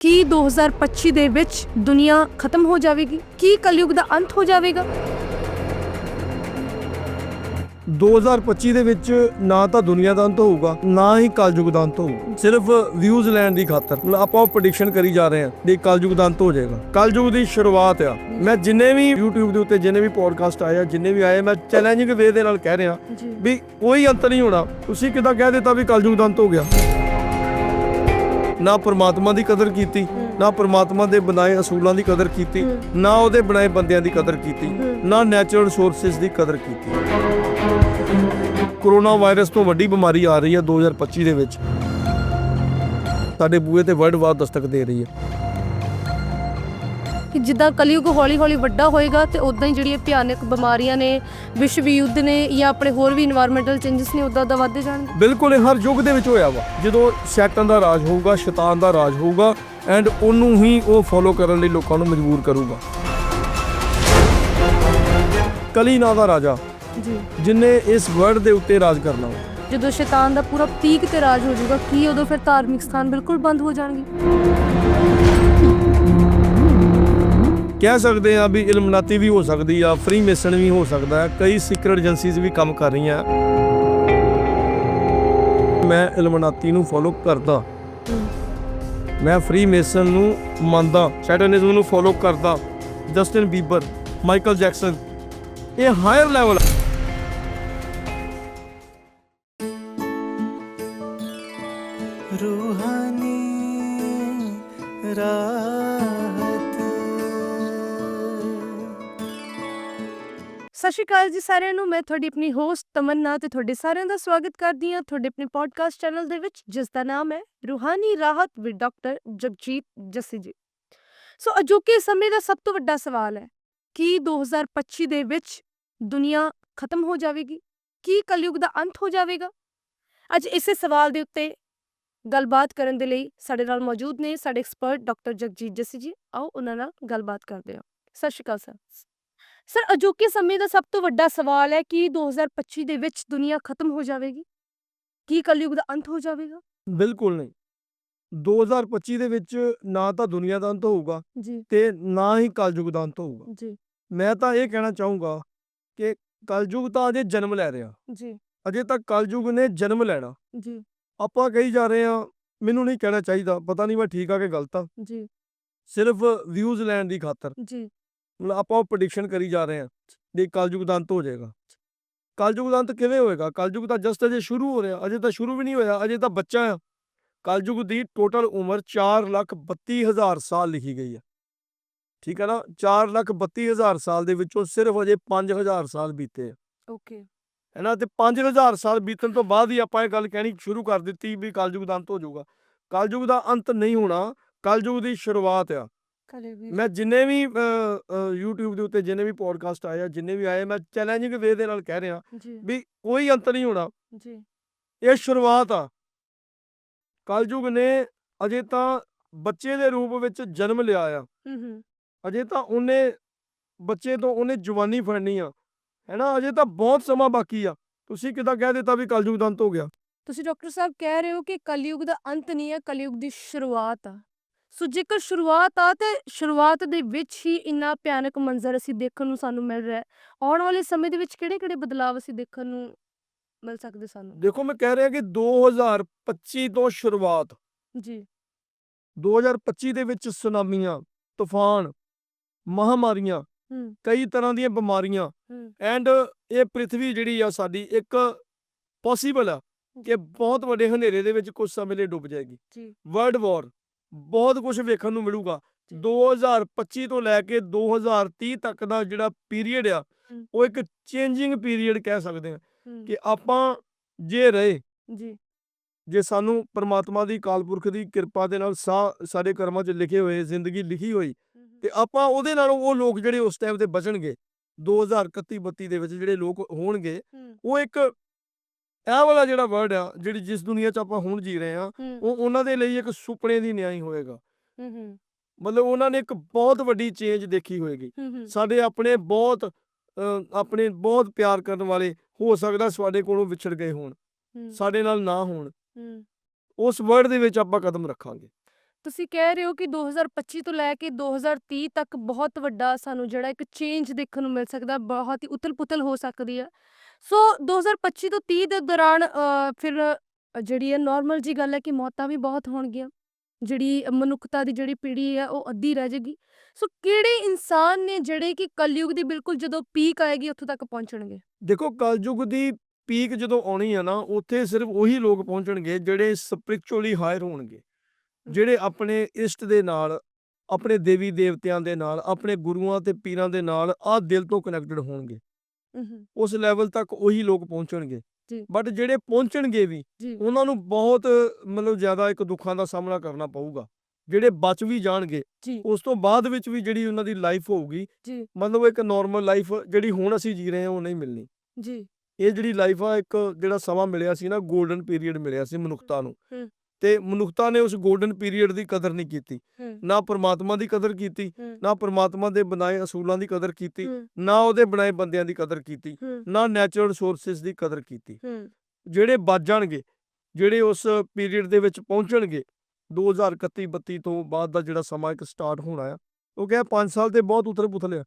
ਕੀ 2025 ਦੇ ਵਿੱਚ ਦੁਨੀਆ ਖਤਮ ਹੋ ਜਾਵੇਗੀ? ਕੀ ਕਲਯੁਗ ਦਾ ਅੰਤ ਹੋ ਜਾਵੇਗਾ? 2025 ਦੇ ਵਿੱਚ ਨਾ ਤਾਂ ਦੁਨੀਆ ਦਾ ਅੰਤ ਹੋਊਗਾ ਨਾ ਹੀ ਕਲਯੁਗ ਦਾ ਅੰਤ ਹੋਊਗਾ। ਸਿਰਫ ਵਿਊਜ਼ ਲੈਣ ਦੀ ਖਾਤਰ ਆਪਾਂ ਪ੍ਰੈਡਿਕਸ਼ਨ ਕਰੀ ਜਾ ਰਹੇ ਹਾਂ ਕਿ ਕਲਯੁਗ ਦਾ ਅੰਤ ਹੋ ਜਾਏਗਾ। ਕਲਯੁਗ ਦੀ ਸ਼ੁਰੂਆਤ ਆ। ਮੈਂ ਜਿੰਨੇ ਵੀ YouTube ਦੇ ਉੱਤੇ ਜਿੰਨੇ ਵੀ ਪੋਡਕਾਸਟ ਆਏ ਆ ਜਿੰਨੇ ਵੀ ਆਏ ਮੈਂ ਚੈਲੰਜਿੰਗ ਵੇ ਦੇ ਨਾਲ ਕਹਿ ਰਿਹਾ ਵੀ ਕੋਈ ਅੰਤ ਨਹੀਂ ਹੋਣਾ। ਤੁਸੀਂ ਕਿਦਾਂ ਕਹਿ ਦਿੱਤਾ ਵੀ ਕਲਯੁਗ ਦਾ ਅੰਤ ਹੋ ਗਿਆ? ਨਾ ਪਰਮਾਤਮਾ ਦੀ ਕਦਰ ਕੀਤੀ, ਨਾ ਪਰਮਾਤਮਾ ਦੇ ਬਣਾਏ ਅਸੂਲਾਂ ਦੀ ਕਦਰ ਕੀਤੀ, ਨਾ ਉਹਦੇ ਬਣਾਏ ਬੰਦਿਆਂ ਦੀ ਕਦਰ ਕੀਤੀ, ਨਾ ਨੈਚੁਰਲ ਰਿਸੋਰਸਸ ਦੀ ਕਦਰ ਕੀਤੀ। ਕੋਰੋਨਾ ਵਾਇਰਸ ਤੋਂ ਵੱਡੀ ਬਿਮਾਰੀ ਆ ਰਹੀ ਹੈ 2025 ਦੇ ਵਿੱਚ। ਸਾਡੇ ਬੂਏ ਤੇ ਵਰਲਡ ਵਾਰ ਦਸਤਕ ਦੇ ਰਹੀ ਹੈ। ਕਿ ਜਿੱਦਾਂ ਕਲਯੁਗ ਹੌਲੀ-ਹੌਲੀ ਵੱਡਾ ਹੋਏਗਾ ਤੇ ਉਦਾਂ ਹੀ ਜਿਹੜੀਆਂ ਭਿਆਨਕ ਬਿਮਾਰੀਆਂ ਨੇ ਵਿਸ਼ਵ ਯੁੱਧ ਨੇ ਜਾਂ ਆਪਣੇ ਹੋਰ ਵੀ এনवायरमेंटਲ ਚੇਂਜਸ ਨੇ ਉਦਾਂ ਦਾ ਵੱਧਦੇ ਜਾਣਗੇ ਬਿਲਕੁਲ ਇਹ ਹਰ ਯੁੱਗ ਦੇ ਵਿੱਚ ਹੋਇਆ ਵਾ। ਜਦੋਂ ਸ਼ੈਤਾਨ ਦਾ ਰਾਜ ਹੋਊਗਾ ਸ਼ੈਤਾਨ ਦਾ ਰਾਜ ਹੋਊਗਾ ਐਂਡ ਉਹਨੂੰ ਹੀ ਉਹ ਫੋਲੋ ਕਰਨ ਲਈ ਲੋਕਾਂ ਨੂੰ ਮਜਬੂਰ ਕਰੂਗਾ। ਕਲੀ ਨਾਂ ਦਾ ਰਾਜਾ ਜੀ। ਜਿਨੇ ਇਸ ਵਰਡ ਦੇ ਉੱਤੇ ਰਾਜ ਕਰਨਾ ਵਾ। ਜਦੋਂ ਸ਼ੈਤਾਨ ਦਾ ਪੂਰਾ ਪ੍ਰਤੀਕ ਤੇ ਰਾਜ ਹੋ ਜਾਊਗਾ ਕੀ ਉਦੋਂ ਫਿਰ ਧਾਰਮਿਕ ਸਥਾਨ ਬਿਲਕੁਲ ਬੰਦ ਹੋ ਜਾਣਗੇ? ਕਹਿ ਸਕਦੇ ਆ ਵੀ ਇਲਮਨਾਤੀ ਵੀ ਹੋ ਸਕਦੀ ਆ ਫ੍ਰੀ ਮੇਸਨ ਵੀ ਹੋ ਸਕਦਾ ਹੈ, ਕਈ ਸੀਕਰਟ ਏਜੰਸੀਜ਼ ਵੀ ਕੰਮ ਕਰ ਰਹੀਆਂ। ਮੈਂ ਇਲਮਨਾਤੀ ਨੂੰ ਫੋਲੋ ਕਰਦਾ। ਮੈਂ ਫ੍ਰੀ ਮੇਸਨ ਨੂੰ ਮੰਨਦਾ ਸੈਟਨਿਜ਼ਮ ਨੂੰ ਫੋਲੋ ਕਰਦਾ। ਜਸਟਿਨ ਬੀਬਰ ਮਾਈਕਲ ਜੈਕਸਨ ਇਹ ਹਾਇਰ ਲੈਵਲ ਰੂਹਾਨੀ ਰਾ ਸਤਿ ਸ਼੍ਰੀ ਅਕਾਲ ਜੀ ਸਾਰਿਆਂ ਨੂੰ, ਮੈਂ ਤੁਹਾਡੀ ਆਪਣੀ ਹੋਸਟ ਤਮੰਨਾ ਤੇ ਤੁਹਾਡੇ ਸਾਰਿਆਂ ਦਾ ਸਵਾਗਤ ਕਰਦੀ ਹਾਂ ਤੁਹਾਡੇ ਆਪਣੇ ਪੋਡਕਾਸਟ ਚੈਨਲ ਦੇ ਵਿੱਚ, ਜਿਸ ਦਾ ਨਾਮ ਹੈ Roohani Rahat with doctor Jagjit Jassi ji. So ਅਜੋਕੇ ਸਮੇਂ ਦਾ ਸਭ ਤੋਂ ਵੱਡਾ ਸਵਾਲ ਹੈ, ਕੀ 2025 ਦੇ ਵਿੱਚ ਦੁਨੀਆ ਖਤਮ ਹੋ ਜਾਵੇਗੀ? ਕੀ ਕਲਯੁਗ ਦਾ ਅੰਤ ਹੋ ਜਾਵੇਗਾ? ਅੱਜ ਇਸੇ ਸਵਾਲ ਦੇ ਉੱਤੇ ਗੱਲਬਾਤ ਕਰਨ ਦੇ ਲਈ ਸਾਡੇ ਨਾਲ ਮੌਜੂਦ ਨੇ ਸਾਡੇ ਐਕਸਪਰਟ ਡਾਕਟਰ ਜਗਜੀਤ ਜੱਸੀ ਜੀ। ਆਓ ਉਹਨਾਂ ਨਾਲ ਗੱਲਬਾਤ ਕਰਦੇ ਹਾਂ। ਸਤਿ ਸ਼੍ਰੀ ਅਕਾਲ ਸਰ। ਸਰ ਅਜੋਕੇ ਸਮੇਂ ਦਾ ਸਭ ਤੋਂ ਵੱਡਾ ਸਵਾਲ ਹੈ ਕਿ 2025 ਦੇ ਵਿੱਚ ਦੁਨੀਆ ਖਤਮ ਹੋ ਜਾਵੇਗੀ? ਕੀ ਕਲਯੁਗ ਦਾ ਅੰਤ ਹੋ ਜਾਵੇਗਾ? ਬਿਲਕੁਲ ਨਹੀਂ। 2025 ਦੇ ਵਿੱਚ ਨਾ ਤਾਂ ਦੁਨੀਆ ਦਾ ਅੰਤ ਹੋਊਗਾ ਜੀ। ਤੇ ਨਾ ਹੀ ਕਲਯੁਗ ਦਾ ਅੰਤ ਹੋਊਗਾ। ਜੀ। ਮੈਂ ਤਾਂ ਇਹ ਕਹਿਣਾ ਚਾਹੂੰਗਾ ਕਿ ਕਲਯੁਗ ਤਾਂ ਅਜੇ ਜਨਮ ਲੈ ਰਿਹਾ। ਜੀ। ਅਜੇ ਤੱਕ ਕਲਯੁਗ ਨੇ ਜਨਮ ਲੈਣਾ। ਜੀ। ਆਪਾਂ ਕਹੀ ਜਾ ਰਹੇ ਆ ਮੈਨੂੰ ਨਹੀਂ ਕਹਿਣਾ ਚਾਹੀਦਾ ਪਤਾ ਨਹੀਂ ਮੈਂ ਠੀਕ ਆ ਕਿ ਗਲਤ ਆ ਜੀ। ਸਿਰਫ ਵਿਊਜ਼ ਲੈਣ ਦੀ ਖਾਤਰ। ਜੀ। ਮਤਲਬ ਆਪਾਂ ਪ੍ਰੈਡਿਕਸ਼ਨ ਕਰੀ ਜਾ ਰਹੇ ਆ ਕਿ ਕਲਯੁਗ ਦਾ ਅੰਤ ਹੋ ਜਾਏਗਾ। ਕਲਯੁਗ ਦਾ ਅੰਤ ਕਿਵੇਂ ਹੋਏਗਾ? ਕਲਯੁਗ ਤਾਂ ਜਸਟ ਅਜੇ ਸ਼ੁਰੂ ਹੋ ਰਿਹਾ ਅਜੇ ਤਾਂ ਸ਼ੁਰੂ ਵੀ ਨਹੀਂ ਹੋਇਆ ਅਜੇ ਤਾਂ ਬੱਚਾ ਆ। ਕਲਯੁਗ ਦੀ ਟੋਟਲ ਉਮਰ 432000 ਸਾਲ ਲਿਖੀ ਗਈ ਹੈ। ਠੀਕ ਹੈ ਨਾ? 432000 ਸਾਲ ਦੇ ਵਿੱਚੋਂ ਸਿਰਫ ਅਜੇ 5000 ਸਾਲ ਬੀਤੇ ਆ। ਓਕੇ ਹੈ ਨਾ? ਤੇ 5000 ਸਾਲ ਬੀਤਣ ਤੋਂ ਬਾਅਦ ਹੀ ਆਪਾਂ ਇਹ ਗੱਲ ਕਹਿਣੀ ਸ਼ੁਰੂ ਕਰ ਦਿੱਤੀ ਵੀ ਕਲਯੁਗ ਦਾ ਅੰਤ ਹੋ ਜਾਊਗਾ। ਕਲਯੁਗ ਦਾ ਅੰਤ ਨਹੀਂ ਹੋਣਾ ਕਲਯੁਗ ਦੀ ਸ਼ੁਰੂਆਤ ਆ। ਵੀ ਮੈਂ ਜਿੰਨੇ ਵੀ YouTube ਦੇ ਉੱਤੇ ਜਿੰਨੇ ਵੀ ਪੋਡਕਾਸਟ ਆਏ ਆ ਜਿੰਨੇ ਵੀ ਆਏ ਮੈਂ ਚੈਲੰਜਿੰਗ ਵੇ ਦੇ ਨਾਲ ਕਹਿ ਰਿਹਾ ਵੀ ਕੋਈ ਅੰਤ ਨਹੀਂ ਹੋਣਾ। ਜੀ। ਇਹ ਸ਼ੁਰੂਆਤ ਆ। ਕਲਯੁਗ ਨੇ ਅਜੇ ਤਾਂ ਬੱਚੇ ਦੇ ਰੂਪ ਵਿੱਚ ਜਨਮ ਲਿਆ ਆ। ਹੂੰ। ਅਜੇ ਤਾਂ ਉਹਨੇ ਬੱਚੇ ਤੋਂ ਉਹਨੇ ਜਵਾਨੀ ਫੜਨੀ ਆ। ਹੈਨਾ ਅਜੇ ਤਾਂ ਬਹੁਤ ਸਮਾਂ ਬਾਕੀ ਆ। ਤੁਸੀਂ ਕਿਦਾਂ ਕਹਿ ਦਿੱਤਾ ਵੀ ਕਲਯੁਗ ਦਾ ਅੰਤ ਹੋ ਗਿਆ? ਤੁਸੀਂ ਡਾਕਟਰ ਸਾਹਿਬ ਕਹਿ ਰਹੇ ਹੋ ਕਿ ਕਲਯੁਗ ਦਾ ਅੰਤ ਨਹੀਂ ਹੈ ਕਲਯੁਗ ਦੀ ਸ਼ੁਰੂਆਤ ਆ। ਸੋ ਜੇਕਰ ਸ਼ੁਰੂਆਤ ਆ ਤੇ ਸ਼ੁਰੂਆਤ ਦੇ ਵਿੱਚ ਹੀ ਇੰਨਾ ਭਿਆਨਕ ਮੰਜ਼ਰ ਅਸੀਂ ਦੇਖਣ ਨੂੰ ਸਾਨੂੰ ਮਿਲ ਰਿਹਾ ਹੈ। ਆਉਣ ਵਾਲੇ ਸਮੇਂ ਦੇ ਵਿੱਚ ਕਿਹੜੇ-ਕਿਹੜੇ ਬਦਲਾਅ ਅਸੀਂ ਦੇਖਣ ਨੂੰ ਮਿਲ ਸਕਦੇ ਸਾਨੂੰ? ਦੇਖੋ ਮੈਂ ਕਹਿ ਰਿਹਾ ਕਿ 2025 ਤੋਂ ਸ਼ੁਰੂਆਤ। ਜੀ। 2025 ਦੇ ਵਿੱਚ ਸੁਨਾਮੀਆਂ ਤੂਫਾਨ ਮਹਾਮਾਰੀਆਂ ਹੂੰ। ਕਈ ਤਰ੍ਹਾਂ ਦੀਆਂ ਬਿਮਾਰੀਆਂ ਹੂੰ। ਐਂਡ ਇਹ ਪ੍ਰithvi ਜਿਹੜੀ ਆ ਸਾਡੀ ਇੱਕ ਪੋਸੀਬਲ ਆ ਕਿ ਬਹੁਤ ਵੱਡੇ ਹਨੇਰੇ ਦੇ ਵਿੱਚ ਕੁਝ ਸਮੇਂ ਲਈ ਡੁੱਬ ਜਾਏਗੀ। ਜੀ। World war. ਬਹੁਤ ਕੁਝ ਵੇਖਣ ਨੂੰ ਮਿਲੂਗਾ। ਜੀ। 2025 ਤੋਂ ਲੈ ਕੇ 2030 ਤੱਕ ਦਾ ਜਿਹੜਾ ਪੀਰੀਅਡ ਆ। ਉਹ ਇੱਕ ਚੇਂਜਿੰਗ ਪੀਰੀਅਡ ਕਹਿ ਸਕਦੇ ਆ ਕਿ ਆਪਾਂ ਜੇ ਰਹੇ ਜੀ। ਜੇ ਸਾਨੂੰ ਪਰਮਾਤਮਾ ਦੀ ਕਾਲਪੁਰਖ ਦੀ ਕਿਰਪਾ ਦੇ ਨਾਲ ਸਾਡੇ ਕਰਮਾਂ 'ਚ ਲਿਖੇ ਹੋਏ ਜ਼ਿੰਦਗੀ ਲਿਖੀ ਹੋਈ ਤੇ ਆਪਾਂ ਉਹਦੇ ਨਾਲੋਂ ਉਹ ਲੋਕ ਜਿਹੜੇ ਉਸ ਟਾਈਮ ਤੇ ਬਚਣਗੇ 2031 32 ਦੇ ਵਿੱਚ ਜਿਹੜੇ ਲੋਕ ਹੋਣਗੇ ਉਹ ਇੱਕ ਇਹ ਵਾਲਾ ਜਿਹੜਾ ਵਰਡ ਆ ਜਿਹੜੀ ਜਿਸ ਦੁਨੀਆ 'ਚ ਆਪਾਂ ਹੁਣ ਜੀ ਰਹੇ ਆ ਉਹ ਉਹਨਾਂ ਦੇ ਲਈ ਇੱਕ ਸੁਪਨੇ ਦੀ ਨਿਆਈ ਹੋਏਗਾ। ਹੂੰ ਹੂੰ। ਮਤਲਬ ਉਹਨਾਂ ਨੇ ਇੱਕ ਬਹੁਤ ਵੱਡੀ ਚੇਂਜ ਦੇਖੀ ਹੋਏਗੀ। ਸਾਡੇ ਆਪਣੇ ਬਹੁਤ ਆਪਣੇ ਬਹੁਤ ਪਿਆਰ ਕਰਨ ਵਾਲੇ ਹੋ ਸਕਦਾ ਸਾਡੇ ਕੋਲੋਂ ਵਿਛੜ ਗਏ ਹੋਣ। ਸਾਡੇ ਨਾਲ ਨਾ ਹੋਣ। ਉਸ ਵਰਡ ਦੇ ਵਿੱਚ ਆਪਾਂ ਕਦਮ ਰੱਖਾਂਗੇ। ਤੁਸੀਂ ਕਹਿ ਰਹੇ ਹੋ ਕਿ 2025 ਤੋਂ ਲੈ ਕੇ 2030 ਤੱਕ ਬਹੁਤ ਵੱਡਾ ਸਾਨੂੰ ਜਿਹੜਾ ਇੱਕ ਚੇਂਜ ਦੇਖਣ ਨੂੰ ਮਿਲ ਸਕਦਾ, ਬਹੁਤ ਹੀ ਉਥਲ-ਪੁਥਲ ਹੋ ਸਕਦੀ ਹੈ ਸੋ 2025 ਤੋਂ 30 ਦੇ ਦੌਰਾਨ ਫਿਰ ਜਿਹੜੀ ਹੈ ਨਾਰਮਲ ਜੀ ਗੱਲ ਹੈ ਕਿ ਮੌਤਾਂ ਵੀ ਬਹੁਤ ਹੋਣਗੀਆਂ, ਜਿਹੜੀ ਮਨੁੱਖਤਾ ਦੀ ਜਿਹੜੀ ਪੀੜ੍ਹੀ ਹੈ ਉਹ ਅੱਧੀ ਰਹਿ ਜਾਏਗੀ। ਸੋ ਕਿਹੜੇ ਇਨਸਾਨ ਨੇ ਜਿਹੜੇ ਕਿ ਕਲਯੁਗ ਦੀ ਬਿਲਕੁਲ ਜਦੋਂ ਪੀਕ ਆਏਗੀ ਉੱਥੋਂ ਤੱਕ ਪਹੁੰਚਣਗੇ? ਦੇਖੋ, ਕਲਯੁਗ ਦੀ ਪੀਕ ਜਦੋਂ ਆਉਣੀ ਆ ਨਾ, ਉੱਥੇ ਸਿਰਫ ਉਹੀ ਲੋਕ ਪਹੁੰਚਣਗੇ ਜਿਹੜੇ ਸਪਿਰਚੁਅਲੀ ਹਾਇਰ ਹੋਣਗੇ। ਜਿਹੜੇ ਆਪਣੇ ਇਸ਼ਟ ਦੇ ਨਾਲ ਆਪਣੇ ਦੇਵੀ ਦੇਵਤਿਆਂ ਦੇ ਨਾਲ ਆਪਣੇ ਗੁਰੂਆਂ ਤੇ ਪੀਰਾਂ ਦੇ ਨਾਲ ਆ ਦਿਲ ਤੋਂ ਕਨੈਕਟਡ ਹੋਣਗੇ। ਉਸ ਲੈਵਲ ਤੱਕ ਉਹੀ ਲੋਕ ਪਹੁੰਚਣਗੇ। ਬਟ ਜਿਹੜੇ ਪਹੁੰਚਣਗੇ ਵੀ ਉਹਨਾਂ ਨੂੰ ਬਹੁਤ ਮਤਲਬ ਜ਼ਿਆਦਾ ਇੱਕ ਦੁੱਖਾਂ ਦਾ ਸਾਹਮਣਾ ਕਰਨਾ ਪਊਗਾ। ਜਿਹੜੇ ਬਚ ਵੀ ਜਾਣਗੇ ਉਸ ਤੋਂ ਬਾਅਦ ਵਿੱਚ ਵੀ ਜਿਹੜੀ ਉਹਨਾਂ ਦੀ ਲਾਈਫ ਹੋਊਗੀ ਮਤਲਬ ਇੱਕ ਨਾਰਮਲ ਲਾਈਫ ਜਿਹੜੀ ਹੁਣ ਅਸੀਂ ਜੀ ਰਹੇ ਹਾਂ ਉਹ ਨਹੀਂ ਮਿਲਣੀ। ਜੀ। ਇਹ ਜਿਹੜੀ ਲਾਈਫ ਆ ਇੱਕ ਜਿਹੜਾ ਸਮਾਂ ਮਿਲਿਆ ਸੀ ਨਾ 골ਡਨ ਪੀਰੀਅਡ ਮਿਲਿਆ ਸੀ ਮਨੁੱਖਤਾ ਨੂੰ। ਤੇ ਮਨੁੱਖਤਾ ਨੇ ਉਸ 골ਡਨ ਪੀਰੀਅਡ ਦੀ ਕਦਰ ਨਹੀਂ ਕੀਤੀ। ਨਾ ਪਰਮਾਤਮਾ ਦੀ ਕਦਰ ਕੀਤੀ ਨਾ ਪਰਮਾਤਮਾ ਦੇ ਬਣਾਏ ਅਸੂਲਾਂ ਦੀ ਕਦਰ ਕੀਤੀ ਨਾ ਉਹਦੇ ਬਣਾਏ ਬੰਦਿਆਂ ਦੀ ਕਦਰ ਕੀਤੀ ਨਾ ਨੈਚੁਰਲ ਰਿਸੋਰਸਸ ਦੀ ਕਦਰ ਕੀਤੀ। ਜਿਹੜੇ ਬਚ ਜਾਣਗੇ ਜਿਹੜੇ ਉਸ ਪੀਰੀਅਡ ਦੇ ਵਿੱਚ ਪਹੁੰਚਣਗੇ 2031 32 ਤੋਂ ਬਾਅਦ ਦਾ ਜਿਹੜਾ ਸਮਾਂ ਇੱਕ ਸਟਾਰਟ ਹੋਣਾ ਆ ਉਹ ਕਿਹਾ 5 ਸਾਲ ਤੇ ਬਹੁਤ ਉਤਰ ਪੁਥਲ ਆ।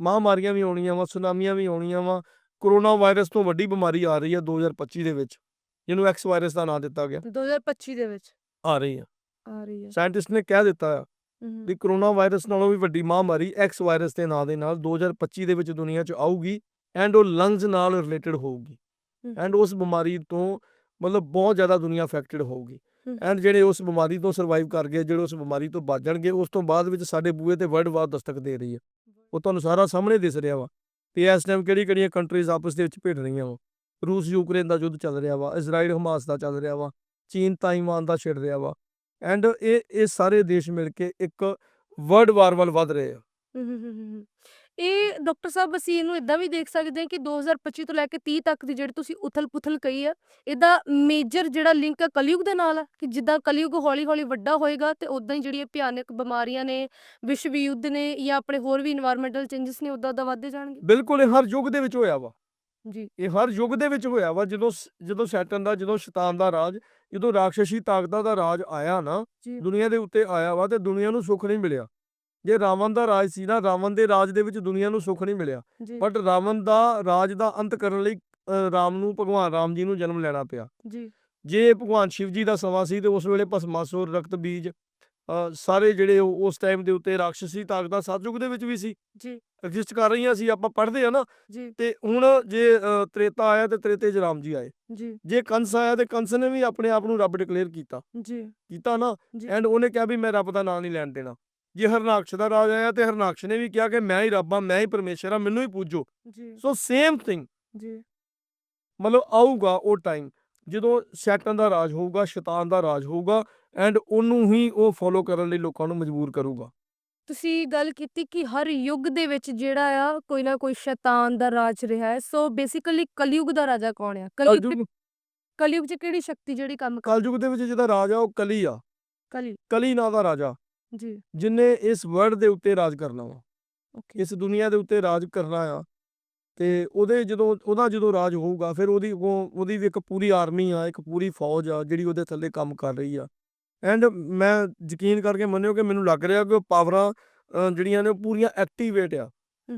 ਮਹਾਮਾਰੀਆਂ ਵੀ ਆਉਣੀਆਂ ਵਾ ਸੁਨਾਮੀਆਂ ਵੀ ਆਉਣੀਆਂ ਵਾ ਕਰੋਨਾ ਵਾਇਰਸ ਤੋਂ ਵੱਡੀ ਬਿਮਾਰੀ ਆ ਰਹੀ ਆ 2025 ਦੇ ਵਿੱਚ। ਜਿਹਨੂੰ ਐਕਸ ਵਾਇਰਸ ਦਾ ਨਾਮ ਦਿੱਤਾ ਗਿਆ। 2025 ਦੇ ਵਿੱਚ। ਆ ਰਹੀ ਆ। ਆ ਰਹੀ ਹੈ ਸਾਇੰਟਿਸਟ ਨੇ ਕਹਿ ਦਿੱਤਾ ਆ ਵੀ ਕਰੋਨਾ ਵਾਇਰਸ ਨਾਲੋਂ ਵੀ ਵੱਡੀ ਮਹਾਮਾਰੀ ਐਕਸ ਵਾਇਰਸ ਦੇ ਨਾਂ ਦੇ ਨਾਲ 2025 ਦੇ ਵਿੱਚ ਦੁਨੀਆ 'ਚ ਆਊਗੀ ਐਂਡ ਉਹ ਲੰਗਸ ਨਾਲ ਰਿਲੇਟਡ ਹੋਊਗੀ। ਐਂਡ ਉਸ ਬਿਮਾਰੀ ਤੋਂ ਮਤਲਬ ਬਹੁਤ ਜ਼ਿਆਦਾ ਦੁਨੀਆ ਅਫੈਕਟਡ ਹੋਊਗੀ। ਐਂਡ ਜਿਹੜੇ ਉਸ ਬਿਮਾਰੀ ਤੋਂ ਸਰਵਾਈਵ ਕਰ ਗਏ ਜਿਹੜੇ ਉਸ ਬਿਮਾਰੀ ਤੋਂ ਬਚ ਜਾਣਗੇ ਉਸ ਤੋਂ ਬਾਅਦ ਵਿੱਚ ਸਾਡੇ ਬੂਹੇ ਤੇ ਵਰਲਡ ਵਾਰ ਦਸਤਕ ਦੇ ਰਹੀ ਹੈ ਉਹ ਤੁਹਾਨੂੰ ਸਾਰਾ ਸਾਹਮਣੇ ਦਿਸ ਰਿਹਾ ਵਾ। ਤੇ ਇਸ ਟਾਈਮ ਕਿਹੜੀ ਕਿਹੜੀਆਂ ਕੰਟਰੀਜ਼ ਆਪਸ ਦੇ ਵਿੱਚ ਭਿੜ ਰਹੀਆਂ ਵਾ। ਰੂਸ ਯੂਕਰੇਨ ਦਾ ਯੁੱਧ ਚੱਲ ਰਿਹਾ ਵਾ ਇਜ਼ਰਾਈਲ ਹਮਾਸ ਦਾ ਚੱਲ ਰਿਹਾ ਵਾ ਚੀਨ ਤਾਈਵਾਨ ਦਾ ਛਿੜ ਰਿਹਾ ਵਾ। ਐਂਡ ਇਹ ਇਹ ਸਾਰੇ ਦੇਸ਼ ਮਿਲ ਕੇ ਇੱਕ ਵਰਲਡ ਵਾਰ ਵੱਲ ਵਧ ਰਹੇ ਆ। ਇਹ ਡਾਕਟਰ ਸਾਹਿਬ ਅਸੀਂ ਇਹਨੂੰ ਇਦਾਂ ਵੀ ਦੇਖ ਸਕਦੇ ਹਾਂ ਕਿ 2025 ਤੋਂ ਲੈ ਕੇ 30 ਤੱਕ ਦੀ ਜਿਹੜੀ ਤੁਸੀਂ ਉਥਲ-ਪੁਥਲ ਕਹੀ ਆ ਇਹਦਾ ਮੇਜਰ ਜਿਹੜਾ ਲਿੰਕ ਹੈ ਕਲਯੁਗ ਦੇ ਨਾਲ ਆ ਕਿ ਜਿੱਦਾਂ ਕਲਯੁਗ ਹੌਲੀ-ਹੌਲੀ ਵੱਡਾ ਹੋਏਗਾ ਤੇ ਉਦਾਂ ਹੀ ਜਿਹੜੀਆਂ ਭਿਆਨਕ ਬਿਮਾਰੀਆਂ ਨੇ ਵਿਸ਼ਵ ਯੁੱਧ ਨੇ ਜਾਂ ਆਪਣੇ ਹੋਰ ਵੀ এনवायरमेंटਲ ਚੇਂजेस ਨੇ ਉਦਾਂ ਦਾ ਵਧਦੇ ਜਾਣਗੇ। ਬਿਲਕੁਲ ਇਹ ਹਰ ਯੁੱਗ ਦੇ ਵਿੱਚ ਹੋਇਆ ਵਾ। ਜੀ। ਇਹ ਹਰ ਯੁੱਗ ਦੇ ਵਿੱਚ ਹੋਇਆ ਵਾ ਜਦੋਂ ਸ- ਜਦੋਂ ਸੈਟਨ ਦਾ ਜਦੋਂ ਸ਼ੈਤਾਨ ਦਾ ਰਾਜ ਜਦੋਂ ਰਾਖਸ਼ੀ ਤਾਕਤਾਂ ਦਾ ਰਾਜ ਆਇਆ ਨਾ ਜੀ। ਦੁਨੀਆ ਦੇ ਉੱਤੇ ਆਇਆ ਵਾ ਤੇ ਦੁਨੀਆ ਨੂੰ ਸੁੱਖ ਨਹੀਂ ਮਿਲਿਆ। ਜੇ ਰਾਵਣ ਦਾ ਰਾਜ ਸੀ ਨਾ ਰਾਵਣ ਦੇ ਰਾਜ ਦੇ ਵਿੱਚ ਦੁਨੀਆ ਨੂੰ ਸੁੱਖ ਨਹੀਂ ਮਿਲਿਆ। ਜੀ। ਬਟ ਰਾਵਣ ਦਾ ਰਾਜ ਦਾ ਅੰਤ ਕਰਨ ਲਈ ਅ, ਰਾਮ ਨੂੰ ਭਗਵਾਨ ਰਾਮ ਜੀ ਨੂੰ ਜਨਮ ਲੈਣਾ ਪਿਆ। ਜੀ। ਜੇ ਭਗਵਾਨ ਸ਼ਿਵ ਜੀ ਦਾ ਸਮਾਂ ਸੀ ਤੇ ਉਸ ਵੇਲੇ ਭਸਮਾਸੁਰ ਰਕਤ ਬੀਜ ਸਾਰੇ ਜਿਹੜੇ ਉਸ ਟਾਈਮ ਦੇ ਉੱਤੇ ਰਾਖਸ਼ੀ ਤਾਕਤਾਂ ਸਤਯੁਗ ਦੇ ਵਿੱਚ ਵੀ ਸੀ। ਜੀ। ਐਗਜ਼ਿਸਟ ਕਰ ਰਹੀਆਂ ਸੀ ਆਪਾਂ ਪੜ੍ਹਦੇ ਆ ਨਾ। ਤੇ ਹੁਣ ਜੇ ਤ੍ਰੇਤਾ ਆਇਆ ਤੇ ਤ੍ਰੇਤੇ 'ਚ ਰਾਮ ਜੀ ਆਏ। ਜੀ। ਜੇ ਕੰਸ ਆਇਆ ਤੇ ਕੰਸ ਨੇ ਵੀ ਆਪਣੇ ਆਪ ਨੂੰ ਰੱਬ ਡਿਕਲੇਅਰ ਕੀਤਾ। ਜੀ। ਕੀਤਾ ਨਾ। ਐਂਡ ਉਹਨੇ ਕਿਹਾ ਵੀ ਮੈਂ ਰੱਬ ਦਾ ਨਾਮ ਨਹੀਂ ਲੈਣ ਦੇਣਾ। ਜੇ ਹਰਨਾਕਸ਼ ਦਾ ਰਾਜ ਆਇਆ ਤੇ ਹਰਨਾਕਸ਼ ਨੇ ਵੀ ਕਿਹਾ ਕਿ ਮੈਂ ਹੀ ਰੱਬ ਆ ਮੈਂ ਹੀ ਪਰਮੇਸ਼ਰ ਆ ਮੈਨੂੰ ਹੀ ਪੂਜੋ। ਜੀ। ਸੋ ਸੇਮ ਥਿੰਗ ਜੀ। ਮਤਲਬ ਆਊਗਾ ਉਹ ਟਾਈਮ ਜਦੋਂ ਸ਼ੈਤਾਨ ਦਾ ਰਾਜ ਹੋਊਗਾ ਸ਼ੈਤਾਨ ਦਾ ਰਾਜ ਹੋਊਗਾ ਐਂਡ ਉਹਨੂੰ ਹੀ ਉਹ ਫੋਲੋ ਕਰਨ ਲਈ ਲੋਕਾਂ ਨੂੰ ਮਜਬੂਰ ਕਰੂਗਾ। ਤੁਸੀਂ ਗੱਲ ਕੀਤੀ ਕਿ ਹਰ ਯੁੱਗ ਦੇ ਵਿੱਚ ਜਿਹੜਾ ਆ ਕੋਈ ਨਾ ਕੋਈ ਸ਼ੈਤਾਨ ਦਾ ਰਾਜ ਰਿਹਾ ਹੈ ਸੋ ਬੇਸਿਕਲੀ ਕਲਯੁਗ ਦਾ ਰਾਜਾ ਕੌਣ ਆ? ਕਲਯੁਗ ਕਲਯੁਗ ਚ- ਕਿਹੜੀ ਸ਼ਕਤੀ ਜਿਹੜੀ ਕੰਮ ਕਰ ਕਲਯੁਗ ਦੇ ਵਿੱਚ ਜਿਹਦਾ ਰਾਜ ਆ ਉਹ ਕਲੀ ਆ। ਕਲੀ। ਕਲੀ ਨਾਂ ਦਾ ਰਾਜਾ। ਜੀ। ਜਿਨੇ ਇਸ ਵਰਲਡ ਦੇ ਉੱਤੇ ਰਾਜ ਕਰਨਾ ਵਾ। ਓਕੇ। ਇਸ ਦੁਨੀਆ ਦੇ ਉੱਤੇ ਰਾਜ ਕਰਨਾ ਆ। ਤੇ ਉਹਦੇ ਜਦੋਂ ਉਹਦਾ ਜਦੋਂ ਰਾਜ ਹੋਊਗਾ ਫਿਰ ਉਹਦੀ ਉਹ ਉਹਦੀ ਵੀ ਇੱਕ ਪੂਰੀ ਆਰਮੀ ਆ ਇੱਕ ਪੂਰੀ ਫੌਜ ਆ ਜਿਹੜੀ ਉਹਦੇ ਥੱਲੇ ਕੰਮ ਕਰ ਰਹੀ ਆ। ਐਂਡ ਮੈਂ ਯਕੀਨ ਕਰਕੇ ਮੰਨਿਓ ਕਿ ਮੈਨੂੰ ਲੱਗ ਰਿਹਾ ਕਿ ਉਹ ਪਾਵਰਾਂ ਜਿਹੜੀਆਂ ਨੇ ਉਹ ਪੂਰੀਆਂ ਐਕਟੀਵੇਟ ਆ।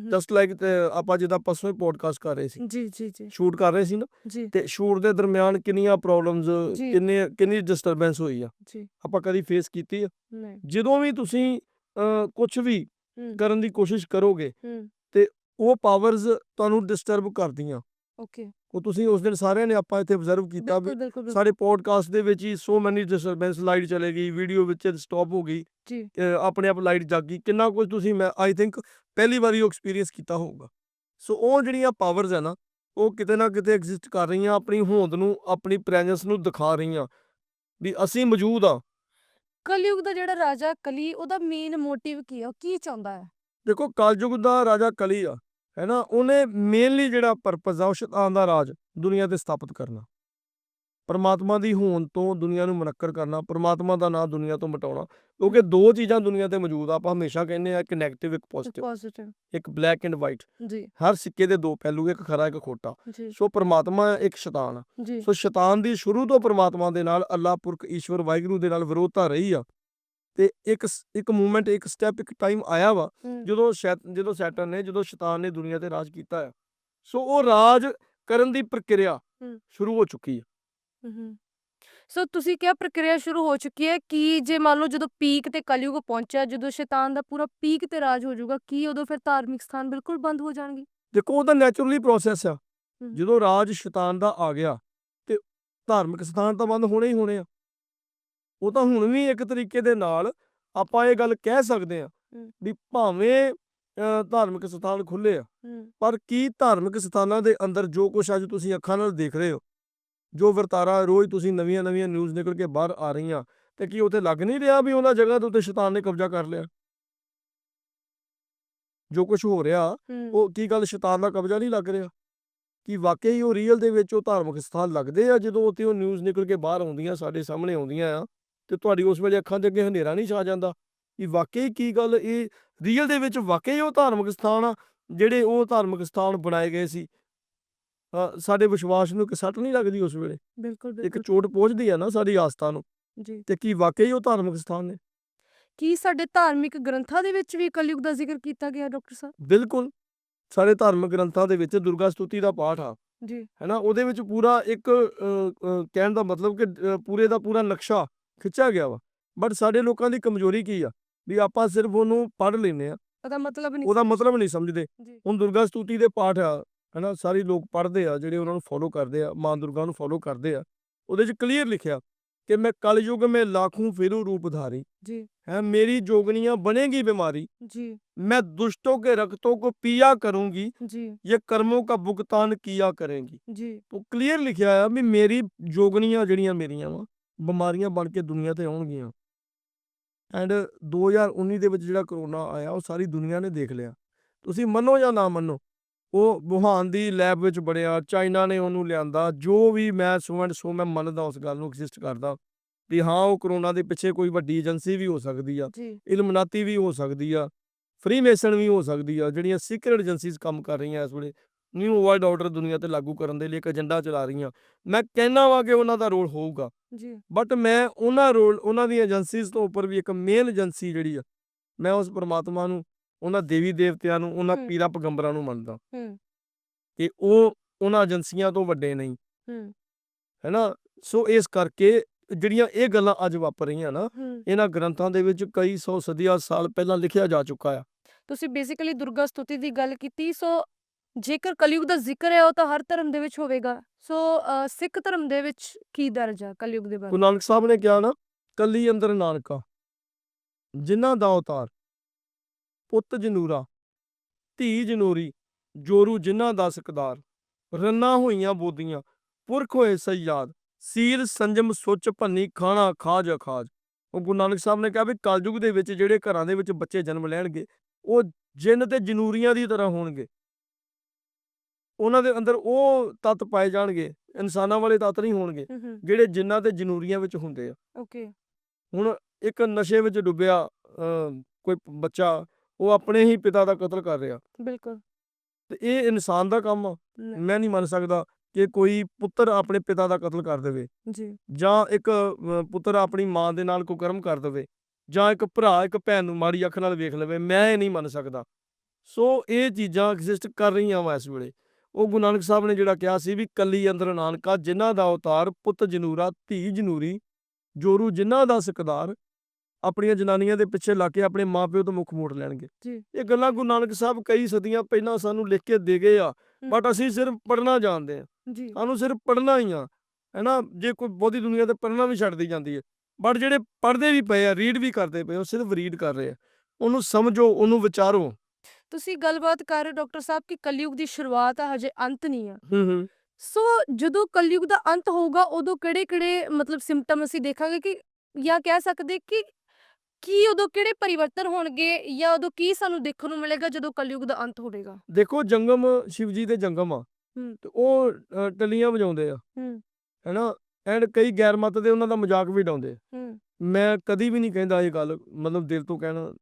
ਜਸਟ ਲਾਈਕ ਆਪਾਂ ਜਿੱਦਾਂ ਪਰਸੋਂ ਪੋਡਕਾਸਟ ਕਰ ਰਹੇ ਸੀ। ਜੀ ਜੀ ਜੀ। ਸ਼ੂਟ ਕਰ ਰਹੇ ਸੀ ਨਾ? ਤੇ ਸ਼ੂਟ ਦੇ ਦਰਮਿਆਨ ਕਿੰਨੀਆਂ ਪ੍ਰੋਬਲਮਸ। ਕਿੰਨੇ ਕਿੰਨੀ ਡਿਸਟਰਬੈਂਸ ਹੋਈ ਆ? ਜੀ। ਆਪਾਂ ਕਦੀ ਫੇਸ ਕੀਤੀ ਆ? ਨਹੀਂ। ਜਦੋਂ ਵੀ ਤੁਸੀਂ ਕੁਝ ਵੀ ਕਰਨ ਦੀ ਕੋਸ਼ਿਸ਼ ਕਰੋਗੇ ਹਮ, ਉਹ ਪਾਵਰਸ ਤੁਹਾਨੂੰ ਡਿਸਟਰਬ ਕਰਦੀਆਂ। ਓਕੇ ਉਹ ਤੁਸੀਂ ਉਸ ਦਿਨ ਸਾਰਿਆਂ ਨੇ ਆਪਾਂ ਇੱਥੇ ਆਬਜ਼ਰਵ ਕੀਤਾ ਵੀ ਬਿਲਕੁਲ ਬਿਲਕੁਲ ਬਿਲਕੁਲ, ਸਾਡੇ ਪੋਡਕਾਸਟ ਦੇ ਵਿੱਚ ਹੀ ਸੋ ਮੈਨੀ ਡਿਸਟਰਬੈਂਸ ਲਾਈਟ ਚਲੇ ਗਈ ਵੀਡੀਓ ਵਿੱਚ ਸਟਾਪ ਹੋ ਗਈ। ਜੀ। ਆਪਣੇ ਆਪ ਲਾਈਟ ਜਗ ਗਈ। ਕਿੰਨਾ ਕੁਝ ਤੁਸੀਂ ਮੈਂ ਆਈ ਥਿੰਕ ਪਹਿਲੀ ਵਾਰੀ ਉਹ ਐਕਸਪੀਰੀਅੰਸ ਕੀਤਾ ਹੋਊਗਾ। ਸੋ ਉਹ ਜਿਹੜੀਆਂ ਪਾਵਰਸ ਹੈ ਨਾ ਉਹ ਕਿਤੇ ਨਾ ਕਿਤੇ ਐਗਜ਼ਿਸਟ ਕਰ ਰਹੀਆਂ ਆਪਣੀ ਹੋਂਦ ਨੂੰ ਆਪਣੀ ਪ੍ਰੈਜ਼ੈਂਸ ਨੂੰ ਦਿਖਾ ਰਹੀਆਂ। ਵੀ ਅਸੀਂ ਮੌਜੂਦ ਆ। ਕਲਯੁਗ ਦਾ ਜਿਹੜਾ ਰਾਜਾ ਕਲੀ ਉਹਦਾ ਮੇਨ ਮੋਟਿਵ ਕੀ ਆ? ਉਹ ਕੀ ਚਾਹੁੰਦਾ ਹੈ? ਦੇਖੋ ਕਲਯੁਗ ਦਾ ਰਾਜਾ ਕਲੀ ਆ। ਹੈ ਨਾ ਉਹਨੇ ਮੇਨਲੀ ਜਿਹੜਾ ਪਰਪਸ ਆ ਉਹ ਸ਼ੈਤਾਨ ਦਾ ਰਾਜ ਦੁਨੀਆ ਤੇ ਸਥਾਪਿਤ ਕਰਨਾ। ਪਰਮਾਤਮਾ ਦੀ ਹੋਂਦ ਤੋਂ ਦੁਨੀਆ ਨੂੰ ਮਨੱਕਰ ਕਰਨਾ ਪਰਮਾਤਮਾ ਦਾ ਨਾਮ ਦੁਨੀਆ ਤੋਂ ਮਿਟਾਉਣਾ ਕਿਉਂਕਿ ਦੋ ਚੀਜ਼ਾਂ ਦੁਨੀਆ ਤੇ ਮੌਜੂਦ ਆ ਆਪਾਂ ਹਮੇਸ਼ਾ ਕਹਿੰਦੇ ਆ ਇੱਕ ਨੈਗੇਟਿਵ ਇੱਕ ਪੋਜ਼ਿਟਿਵ ਇੱਕ ਬਲੈਕ ਐਂਡ ਵਾਈਟ ਜੀ। ਹਰ ਸਿੱਕੇ ਦੇ ਦੋ ਪਹਿਲੂ ਇੱਕ ਖਰਾ ਇੱਕ ਖੋਟਾ। ਸੋ ਪਰਮਾਤਮਾ ਇੱਕ ਸ਼ੈਤਾਨ ਸੋ ਸ਼ੈਤਾਨ ਦੀ ਸ਼ੁਰੂ ਤੋਂ ਪਰਮਾਤਮਾ ਦੇ ਨਾਲ ਅੱਲਾਹ ਪੁਰਖ ਈਸ਼ਵਰ ਵਾਹਿਗੁਰੂ ਦੇ ਨਾਲ ਵਿਰੋਧਤਾ ਰਹੀ ਆ। ਤੇ ਇੱਕ ਇੱਕ ਮੂਵਮੈਂਟ ਇੱਕ ਸਟੈਪ ਇੱਕ ਟਾਈਮ ਆਇਆ ਵਾ ਜਦੋਂ ਜਦੋਂ ਸੈਟਨ ਨੇ ਜਦੋਂ ਸ਼ੈਤਾਨ ਨੇ ਦੁਨੀਆ ਤੇ ਰਾਜ ਕੀਤਾ ਹੈ ਸੋ ਉਹ ਰਾਜ ਕਰਨ ਦੀ ਪ੍ਰਕਿਰਿਆ। ਸ਼ੁਰੂ ਹੋ ਚੁੱਕੀ ਹੈ ਸੋ ਤੁਸੀਂ ਕਿਹਾ ਪ੍ਰਕਿਰਿਆ ਸ਼ੁਰੂ ਹੋ ਚੁੱਕੀ ਹੈ ਕਿ ਜੇ ਮੰਨ ਲਓ ਜਦੋਂ ਪੀਕ ਤੇ ਕਲਯੁਗ ਪਹੁੰਚਿਆ ਜਦੋਂ ਸ਼ੈਤਾਨ ਦਾ ਪੂਰਾ ਪੀਕ ਤੇ ਰਾਜ ਹੋ ਜਾਊਗਾ ਕੀ ਉਦੋਂ ਫਿਰ ਧਾਰਮਿਕ ਸਥਾਨ ਬਿਲਕੁਲ ਬੰਦ ਹੋ ਜਾਣਗੇ? ਦੇਖੋ ਉਹਦਾ ਨੈਚੁਰਲੀ ਪ੍ਰੋਸੈਸ ਆ। ਜਦੋਂ ਰਾਜ ਸ਼ੈਤਾਨ ਦਾ ਆ ਗਿਆ ਤੇ ਧਾਰਮਿਕ ਸਥਾਨ ਤਾਂ ਬੰਦ ਹੋਣੇ ਹੀ ਹੋਣੇ ਆ। ਉਹ ਤਾਂ ਹੁਣ ਵੀ ਇੱਕ ਤਰੀਕੇ ਦੇ ਨਾਲ ਆਪਾਂ ਇਹ ਗੱਲ ਕਹਿ ਸਕਦੇ ਆ। ਵੀ ਭਾਵੇਂ ਧਾਰਮਿਕ ਸਥਾਨ ਖੁੱਲੇ ਆ ਪਰ ਕੀ ਧਾਰਮਿਕ ਸਥਾਨਾਂ ਦੇ ਅੰਦਰ ਜੋ ਕੁਝ ਅੱਜ ਤੁਸੀਂ ਅੱਖਾਂ ਨਾਲ ਦੇਖ ਰਹੇ ਹੋ ਜੋ ਵਰਤਾਰਾ ਰੋਜ਼ ਤੁਸੀਂ ਨਵੀਆਂ ਨਵੀਆਂ ਨਿਊਜ਼ ਨਿਕਲ ਕੇ ਬਾਹਰ ਆ ਰਹੀਆਂ ਤੇ ਕੀ ਉੱਥੇ ਲੱਗ ਨਹੀਂ ਰਿਹਾ ਵੀ ਉਹਨਾਂ ਜਗ੍ਹਾ ਦੇ ਉੱਤੇ ਸ਼ੈਤਾਨ ਨੇ ਕਬਜ਼ਾ ਕਰ ਲਿਆ? ਜੋ ਕੁਝ ਹੋ ਰਿਹਾ ਉਹ ਕੀ ਗੱਲ ਸ਼ੈਤਾਨ ਦਾ ਕਬਜ਼ਾ ਨਹੀਂ ਲੱਗ ਰਿਹਾ? ਕਿ ਵਾਕਈ ਉਹ ਰੀਅਲ ਦੇ ਵਿੱਚ ਉਹ ਧਾਰਮਿਕ ਸਥਾਨ ਲੱਗਦੇ ਆ ਜਦੋਂ ਉੱਥੇ ਉਹ ਨਿਊਜ਼ ਨਿਕਲ ਕੇ ਬਾਹਰ ਆਉਂਦੀਆਂ ਸਾਡੇ ਸਾਹਮਣੇ ਆਉਂਦੀਆਂ ਆ? ਤੇ ਤੁਹਾਡੀ ਉਸ ਵੇਲੇ ਅੱਖਾਂ ਦੇ ਅੱਗੇ ਹਨੇਰਾ ਨਹੀਂ ਛਾ ਜਾਂਦਾ। ਕਿ ਵਾਕਈ ਕੀ ਗੱਲ? ਇਹ ਰੀਅਲ ਦੇ ਵਿੱਚ ਵਾਕਈ ਉਹ ਧਾਰਮਿਕ ਸਥਾਨ ਆ ਜਿਹੜੇ ਉਹ ਧਾਰਮਿਕ ਸਥਾਨ ਬਣਾਏ ਗਏ ਸੀ। ਸਾਡੇ ਵਿਸ਼ਵਾਸ ਨੂੰ ਇੱਕ ਸੱਟ ਨਹੀਂ ਲੱਗਦੀ ਉਸ ਵੇਲੇ। ਬਿਲਕੁਲ ਇੱਕ ਚੋਟ ਪਹੁੰਚਦੀ ਆ ਨਾ ਸਾਡੀ ਆਸਥਾ ਨੂੰ। ਜੀ। ਤੇ ਕੀ ਵਾਕਈ ਉਹ ਧਾਰਮਿਕ ਸਥਾਨ ਨੇ? ਕੀ ਸਾਡੇ ਧਾਰਮਿਕ ਗ੍ਰੰਥਾਂ ਦੇ ਵਿੱਚ ਵੀ ਕਲਯੁਗ ਦਾ ਜ਼ਿਕਰ ਕੀਤਾ ਗਿਆ ਡਾਕਟਰ ਸਾਹਿਬ? ਬਿਲਕੁਲ। ਸਾਡੇ ਧਾਰਮਿਕ ਗ੍ਰੰਥਾਂ ਦੇ ਵਿੱਚ ਦੁਰਗਾ ਸਤੁਤੀ ਦਾ ਪਾਠ ਆ। ਜੀ। ਹੈਨਾ ਉਹਦੇ ਵਿੱਚ ਪੂਰਾ ਇੱਕ ਕਹਿਣ ਦਾ ਮਤਲਬ ਕਿ ਪੂਰੇ ਦਾ ਪੂਰਾ ਨਕਸ਼ਾ ਖਿੱਚਿਆ ਗਿਆ ਵਾ। ਬਟ ਸਾਡੇ ਲੋਕਾਂ ਦੀ ਕਮਜ਼ੋਰੀ ਕੀ ਆ? ਵੀ ਆਪਾਂ ਸਿਰਫ ਉਹਨੂੰ ਪੜ੍ਹ ਲੈਨੇ ਆ ਉਹਦਾ ਮਤਲਬ ਨਹੀਂ ਉਹਦਾ ਮਤਲਬ ਨਹੀਂ ਸਮਝਦੇ। ਹੁਣ ਦੁਰਗਾ ਸਤੂਤੀ ਦੇ ਪਾਠ ਆ ਹਨਾ ਸਾਰੇ ਲੋਕ ਪੜ੍ਹਦੇ ਆ ਜਿਹੜੇ ਉਹਨਾਂ ਨੂੰ ਫੋਲੋ ਕਰਦੇ ਆ ਮਾਂ ਦੁਰਗਾ ਨੂੰ ਫੋਲੋ ਕਰਦੇ ਆ। ਉਹਦੇ 'ਚ ਕਲੀਅਰ ਲਿਖਿਆ ਕਿ ਮੈਂ ਕਲਯੁਗ ਮੇ ਲੱਖੋਂ ਫੇਰੂ ਰੂਪ ਧਾਰੀ। ਜੀ। ਹੈ ਮੇਰੀ ਜੋਗਨੀਆਂ ਬਣੇਗੀ ਬਿਮਾਰੀ। ਜੀ। ਮੈਂ ਦੁਸ਼ਟੋਂ ਕੇ ਰਕਤੋਂ ਕੋ ਪੀਆ ਕਰੂੰਗੀ। ਜੀ। ਇਹ ਕਰਮੋਂ ਕਾ ਭੁਗਤਾਨ ਕੀਆ ਕਰੇਗੀ। ਜੀ। ਉਹ ਕਲੀਅਰ ਲਿਖਿਆ ਆ ਵੀ ਮੇਰੀ ਜੋਗਨੀਆਂ ਜਿਹੜੀਆਂ ਮੇਰੀਆਂ ਵਾ ਬਿਮਾਰੀਆਂ ਬਣ ਕੇ ਦੁਨੀਆ ਤੇ ਆਉਣਗੀਆਂ। ਐਂਡ 2019 ਦੇ ਵਿੱਚ ਜਿਹੜਾ ਕਰੋਨਾ ਆਇਆ ਉਹ ਸਾਰੀ ਦੁਨੀਆ ਨੇ ਦੇਖ ਲਿਆ। ਤੁਸੀਂ ਮੰਨੋ ਜਾਂ ਨਾ ਮੰਨੋ ਉਹ ਵੁਹਾਨ ਦੀ ਲੈਬ ਵਿੱਚ ਬੜਿਆ ਚਾਈਨਾ ਨੇ ਉਹਨੂੰ ਲਿਆਂਦਾ ਜੋ ਵੀ ਮੈਂ ਸੋ ਐਂਡ ਸੋ ਮੈਂ ਮੰਨਦਾ ਉਸ ਗੱਲ ਨੂੰ ਐਗਜ਼ਿਸਟ ਕਰਦਾ ਵੀ ਹਾਂ ਉਹ ਕਰੋਨਾ ਦੇ ਪਿੱਛੇ ਕੋਈ ਵੱਡੀ ਏਜੰਸੀ ਵੀ ਹੋ ਸਕਦੀ ਆ ਇਲਮਨਾਤੀ ਵੀ ਹੋ ਸਕਦੀ ਆ ਫ੍ਰੀਮੇਸਨ ਵੀ ਹੋ ਸਕਦੀ ਆ ਜਿਹੜੀਆਂ ਸੀਕ੍ਰੀਟ ਏਜੰਸੀਜ਼ ਕੰਮ ਕਰ ਰਹੀਆਂ ਇਸ ਵੇਲੇ ਨਿਊ ਵਰਲਡ ਆਰਡਰ ਦੁਨੀਆ ਤੇ ਲਾਗੂ ਕਰਨ ਦੇ ਲਈ ਇੱਕ ਏਜੰਡਾ ਚਲਾ ਰਹੀਆਂ ਮੈਂ ਕਹਿਣਾ ਵਾਂ ਕਿ ਉਹਨਾਂ ਦਾ ਰੋਲ ਹੋਊਗਾ। ਜੀ। ਬਟ ਮੈਂ ਉਹਨਾਂ ਰੋਲ ਉਹਨਾਂ ਦੀ ਏਜੰਸੀਜ਼ ਤੋਂ ਉੱਪਰ ਵੀ ਇੱਕ ਮੇਨ ਏਜੰਸੀ ਜਿਹੜੀ ਆ ਮੈਂ ਉਸ ਪਰਮਾਤਮਾ ਨੂੰ ਉਹਨਾਂ ਦੇਵੀ ਦੇਵਤਿਆਂ ਨੂੰ ਉਹਨਾਂ ਪੀਰਾਂ ਪਗੰਬਰਾਂ ਨੂੰ ਮੰਨਦਾ। ਹੂੰ। ਤੇ ਉਹ ਉਹਨਾਂ ਏਜੰਸੀਆਂ ਤੋਂ ਵੱਡੇ ਨਹੀਂ। ਹੂੰ। ਹੈਨਾ? ਸੋ ਇਸ ਕਰਕੇ ਜਿਹੜੀਆਂ ਇਹ ਗੱਲਾਂ ਅੱਜ ਵਾਪਰ ਰਹੀਆਂ ਨਾ ਇਹਨਾਂ ਗ੍ਰੰਥਾਂ ਦੇ ਵਿੱਚ ਕਈ ਸੌ ਸਦੀਆਂ ਸਾਲ ਪਹਿਲਾਂ ਲਿਖਿਆ ਜਾ ਚੁੱਕਾ ਆ। ਤੁਸੀਂ ਬੇਸਿਕਲੀ ਦੁਰਗਾ ਸਤੁਤੀ ਦੀ ਗੱਲ ਕੀਤੀ ਸੋ ਜੇਕਰ ਕਲਯੁਗ ਦਾ ਜ਼ਿਕਰ ਹੈ, ਉਹ ਤਾਂ ਹਰ ਧਰਮ ਦੇ ਵਿੱਚ ਹੋਵੇਗਾ। ਸੋ ਸਿੱਖ ਧਰਮ ਦੇ ਵਿੱਚ ਕੀ ਦਰਜਾ ਕਲਯੁਗ ਦੇ ਬਾਰੇ? ਗੁਰੂ ਨਾਨਕ ਸਾਹਿਬ ਨੇ ਕਿਹਾ ਨਾ, ਕੱਲੀ ਅੰਦਰ ਨਾਨਕਾ, ਜਿਨ੍ਹਾਂ ਦਾ ਅਵਤਾਰ, ਪੁੱਤ ਜਨੂਰਾ, ਧੀ ਜਨੂਰੀ, ਜੋਰੂ ਜਿਨ੍ਹਾਂ ਦਾ ਸਕਦਾਰ, ਰੰਨਾ ਹੋਈਆਂ ਬੋਦੀਆਂ, ਪੁਰਖ ਹੋਏ ਸਯਾਦ, ਸੀਲ ਸੰਜਮ ਸੁੱਚ ਭੰਨੀ ਖਾਣਾ ਖਾਜ ਅਖਾਜ। ਉਹ ਗੁਰੂ ਨਾਨਕ ਸਾਹਿਬ ਨੇ ਕਿਹਾ ਵੀ ਕਲਯੁਗ ਦੇ ਵਿੱਚ ਜਿਹੜੇ ਘਰਾਂ ਦੇ ਵਿੱਚ ਬੱਚੇ ਜਨਮ ਲੈਣਗੇ, ਉਹ ਜਿੰਨ ਤੇ ਜਨੂਰੀਆਂ ਦੀ ਤਰ੍ਹਾਂ ਹੋਣਗੇ। ਉਹਨਾਂ ਦੇ ਅੰਦਰ ਉਹ ਤੱਤ ਪਾਏ ਜਾਣਗੇ ਇਨਸਾਨਾਂ ਵਾਲੇ ਤੱਤ ਨਹੀਂ ਹੋਣਗੇ ਜਿਹੜੇ ਜਿਨ੍ਹਾਂ ਤੇ ਜਨੂਰੀਆਂ ਵਿੱਚ ਹੁੰਦੇ ਆ। ਓਕੇ। ਹੁਣ ਇੱਕ ਨਸ਼ੇ ਵਿੱਚ ਡੁੱਬਿਆ ਕੋਈ ਬੱਚਾ ਉਹ ਆਪਣੇ ਹੀ ਪਿਤਾ ਦਾ ਕਤਲ ਕਰ ਰਿਹਾ। ਬਿਲਕੁਲ। ਤੇ ਇਹ ਇਨਸਾਨ ਦਾ ਕੰਮ ਆ। ਮੈਂ ਨਹੀਂ ਮੰਨ ਸਕਦਾ ਕਿ ਕੋਈ ਪੁੱਤਰ ਆਪਣੇ ਪਿਤਾ ਦਾ ਕਤਲ ਕਰ ਦੇਵੇ। ਜੀ। ਜਾਂ ਇੱਕ ਪੁੱਤਰ ਆਪਣੀ ਮਾਂ ਦੇ ਨਾਲ ਕੁਕਰਮ ਕਰ ਦੇਵੇ। ਜਾਂ ਇੱਕ ਭਰਾ ਇੱਕ ਭੈਣ ਨੂੰ ਮਾੜੀ ਅੱਖ ਨਾਲ ਵੇਖ ਲਵੇ ਮੈਂ ਇਹ ਨਹੀਂ ਮੰਨ ਸਕਦਾ। ਸੋ ਇਹ ਚੀਜ਼ਾਂ ਐਗਜ਼ਿਸਟ ਕਰ ਰਹੀਆਂ ਵਾ ਇਸ ਵੇਲੇ। ਉਹ ਗੁਰੂ ਨਾਨਕ ਸਾਹਿਬ ਨੇ ਜਿਹੜਾ ਕਿਹਾ ਸੀ ਵੀ ਕੱਲੀ ਅੰਦਰ ਨਾਨਕਾ ਜਿਨ੍ਹਾਂ ਦਾ ਅਵਤਾਰ ਪੁੱਤ ਜਨੂਰਾ ਧੀ ਜਨੂਰੀ ਜੋਰੂ ਜਿਨ੍ਹਾਂ ਦਾ ਸਕਦਾਰ ਆਪਣੀਆਂ ਜਨਾਨੀਆਂ ਦੇ ਪਿੱਛੇ ਲਾ ਕੇ ਆਪਣੇ ਮਾਪਿਓ ਤੋਂ ਮੁੱਖ ਮੋੜ ਲੈਣਗੇ। ਇਹ ਗੱਲਾਂ ਗੁਰੂ ਨਾਨਕ ਸਾਹਿਬ ਕਈ ਸਦੀਆਂ ਪਹਿਲਾਂ ਸਾਨੂੰ ਲਿਖ ਕੇ ਦੇ ਗਏ ਆ। ਬਟ ਅਸੀਂ ਸਿਰਫ ਪੜ੍ਹਨਾ ਜਾਣਦੇ ਆ। ਸਾਨੂੰ ਸਿਰਫ ਪੜ੍ਹਨਾ ਹੀ ਆ ਹੈਨਾ? ਜੇ ਕੋਈ ਬਹੁਤੀ ਦੁਨੀਆ ਤੇ ਪੜ੍ਹਨਾ ਵੀ ਛੱਡਦੀ ਜਾਂਦੀ ਹੈ ਬਟ ਜਿਹੜੇ ਪੜ੍ਹਦੇ ਵੀ ਪਏ ਆ ਰੀਡ ਵੀ ਕਰਦੇ ਪਏ ਉਹ ਸਿਰਫ ਰੀਡ ਕਰ ਰਹੇ ਆ। ਉਹਨੂੰ ਸਮਝੋ ਉਹਨੂੰ ਵਿਚਾਰੋ। ਤੁਸੀਂ ਗੱਲਬਾਤ ਕਰ ਰਹੇ ਹੋ ਡਾਕਟਰ ਸਾਹਿਬ ਕਿ ਕਲਯੁਗ ਦੀ ਸ਼ੁਰੂਆਤ ਆ ਹਜੇ ਅੰਤ ਨਹੀਂ ਆ। ਹੂੰ ਹੂੰ। ਸੋ ਜਦੋਂ ਕਲਯੁਗ ਦਾ ਅੰਤ ਹੋਊਗਾ ਉਦੋਂ ਕਿਹੜੇ ਕਿਹੜੇ ਮਤਲਬ ਸਿੰਪਟਮ ਅਸੀਂ ਦੇਖਾਂਗੇ ਕਿ ਜਾਂ ਕਹਿ ਸਕਦੇ ਕਿ ਕੀ ਉਦੋਂ ਕਿਹੜੇ ਪਰਿਵਰਤਨ ਹੋਣਗੇ ਜਾਂ ਉਦੋਂ ਕੀ ਸਾਨੂੰ ਦੇਖਣ ਨੂੰ ਮਿਲੇਗਾ ਜਦੋਂ ਕਲਯੁਗ ਦਾ ਅੰਤ ਹੋਵੇਗਾ? ਦੇਖੋ ਜੰਗਮ ਸ਼ਿਵ ਜੀ ਦੇ ਜੰਗਮ ਆ। ਤੇ ਉਹ ਟੱਲੀਆਂ ਵਜਾਉਂਦੇ ਆ। ਹੂੰ। ਹੈਨਾ? ਐਂਡ ਕਈ ਗੈਰ ਮਤ ਦੇ ਉਹਨਾਂ ਦਾ ਮਜ਼ਾਕ ਵੀ ਡਾਉਂਦੇ ਮੈਂ ਕਦੀ ਵੀ ਨਹੀਂ ਕਹਿੰਦਾ ਇਹ ਗੱਲ ਮਤਲਬ ਦਿਲ ਤੋਂ ਕਹਿਣਾ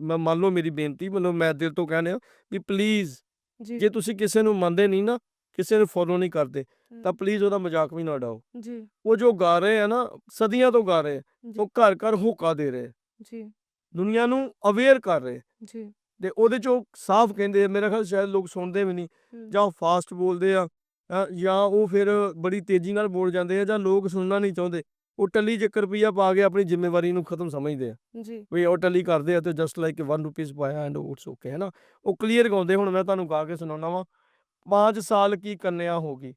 ਮੈਂ ਮੰਨ ਲਓ ਮੇਰੀ ਬੇਨਤੀ ਮਤਲਬ ਮੈਂ ਦਿਲ ਤੋਂ ਕਹਿੰਦਾ ਵੀ ਪਲੀਜ਼ ਜੀ। ਜੇ ਤੁਸੀਂ ਕਿਸੇ ਨੂੰ ਮੰਨਦੇ ਨਹੀਂ ਨਾ ਕਿਸੇ ਨੂੰ ਫੋਲੋ ਨਹੀਂ ਕਰਦੇ ਤਾਂ ਪਲੀਜ਼ ਉਹਦਾ ਮਜ਼ਾਕ ਵੀ ਨਾ ਉਡਾਓ। ਜੀ। ਉਹ ਜੋ ਗਾ ਰਹੇ ਆ ਨਾ ਸਦੀਆਂ ਤੋਂ ਗਾ ਰਹੇ ਆ, ਜੀ। ਉਹ ਘਰ ਘਰ ਹੋਕਾ ਦੇ ਰਹੇ ਆ। ਜੀ। ਦੁਨੀਆ ਨੂੰ ਅਵੇਅਰ ਕਰ ਰਹੇ ਜੀ। ਤੇ ਉਹਦੇ ਚੋਂ ਸਾਫ਼ ਕਹਿੰਦੇ ਆ ਮੇਰਾ ਖਿਆਲ ਸ਼ਾਇਦ ਲੋਕ ਸੁਣਦੇ ਵੀ ਨਹੀਂ ਹਮ, ਜਾਂ ਫਾਸਟ ਬੋਲਦੇ ਆ ਅ, ਜਾਂ ਉਹ ਫਿਰ ਬੜੀ ਤੇਜ਼ੀ ਨਾਲ ਬੋਲ ਜਾਂਦੇ ਆ ਜਾਂ ਲੋਕ ਸੁਣਨਾ ਨਹੀਂ ਚਾਹੁੰਦੇ। ਉਹ ਟੱਲੀ ਇੱਕ ਰੁਪਈਆ ਪਾ ਕੇ ਆਪਣੀ ਜ਼ਿੰਮੇਵਾਰੀ ਨੂੰ ਖਤਮ ਸਮਝਦੇ ਆ। ਜੀ। ਵੀ ਉਹ ਟੱਲੀ ਕਰਦੇ ਆ ਤੇ ਜਸਟ ਲਾਈਕ 1 ਰੁਪੀਸ ਪਾਇਆ ਐਂਡ ਇਟਸ ਓਕੇ ਹੈ ਨਾ ਉਹ ਕਲੀਅਰ ਗਾਉਂਦੇ ਹੁਣ ਮੈਂ ਤੁਹਾਨੂੰ ਗਾ ਕੇ ਸੁਣਾਉਣਾ ਵਾ 5 ਸਾਲ ਕੀ ਕੰਨਿਆ ਹੋਗੀ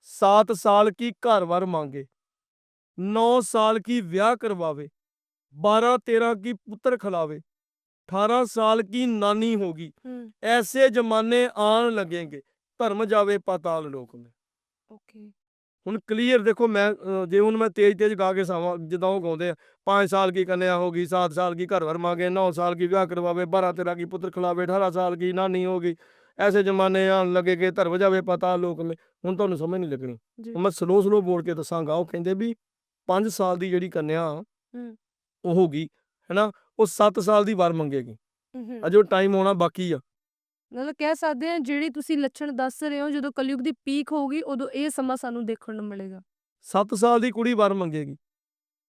7 ਸਾਲ ਕੀ ਘਰ-ਵਾਰ ਮੰਗੇ? 9 ਸਾਲ ਕੀ ਵਿਆਹ ਕਰਵਾਵੇ? 12 13 ਕੀ ਪੁੱਤਰ ਖਿਲਾਵੇ? 18 ਸਾਲ ਕੀ ਨਾਨੀ ਹੋਗੀ ਹਮ ਐਸੇ ਜ਼ਮਾਨੇ ਆਣ ਲੱਗेंगे ਧਰਮ ਜਾਵੇ ਪਾਤਾਲ ਲੋਕ ਮੇ। ਓਕੇ ਹੁਣ ਕਲੀਅਰ ਦੇਖੋ ਮੈਂ ਜੇ ਹੁਣ ਮੈਂ ਤੇਜ਼ ਤੇਜ਼ ਗਾ ਕੇ ਸਾਵਾਂ ਜਿੱਦਾਂ ਉਹ ਗਾਉਂਦੇ ਆ 5 ਸਾਲ ਕੀ ਕੰਨਿਆ ਹੋਗੀ 7 ਸਾਲ ਕੀ ਘਰ ਵਰ ਮਾਂਗੇ 9 ਸਾਲ ਕੀ ਵਿਆਹ ਕਰਵਾਵੇ 12 13 ਕੀ ਪੁੱਤਰ ਖਿਲਾਵੇ 18 ਸਾਲ ਕੀ ਨਾਨੀ ਹੋਗੀ ਐਸੇ ਜ਼ਮਾਨੇ ਆਣ ਲੱਗੇ ਕਿ ਧਰਮ ਜਾਵੇ ਪਤਾ ਲੋਕ ਮੇ ਹੁਣ ਤੁਹਾਨੂੰ ਸਮਝ ਨਹੀਂ ਲੱਗਣੀ। ਹੁਣ ਮੈਂ ਸਲੋ ਸਲੋ ਬੋਲ ਕੇ ਦੱਸਾਂਗਾ ਉਹ ਕਹਿੰਦੇ ਵੀ 5 ਸਾਲ ਦੀ ਜਿਹੜੀ ਕੰਨਿਆ ਉਹ ਹੋਗੀ ਹੈਨਾ ਉਹ 7 ਸਾਲ ਦੀ ਵਾਰ ਮੰਗੇਗੀ। ਅਜੇ ਟਾਈਮ ਆਉਣਾ ਬਾਕੀ ਆ। ਮਤਲਬ ਕਹਿ ਸਕਦੇ ਆ ਜਿਹੜੀ ਤੁਸੀਂ ਲੱਛਣ ਦੱਸ ਰਹੇ ਹੋ ਜਦੋਂ ਕਲਯੁਗ ਦੀ ਪੀਕ ਹੋਊਗੀ ਉਦੋਂ ਇਹ ਸਮਾਂ ਸਾਨੂੰ ਦੇਖਣ ਨੂੰ ਮਿਲੇਗਾ। 7 ਸਾਲ ਦੀ ਕੁੜੀ ਵਰ ਮੰਗੇਗੀ।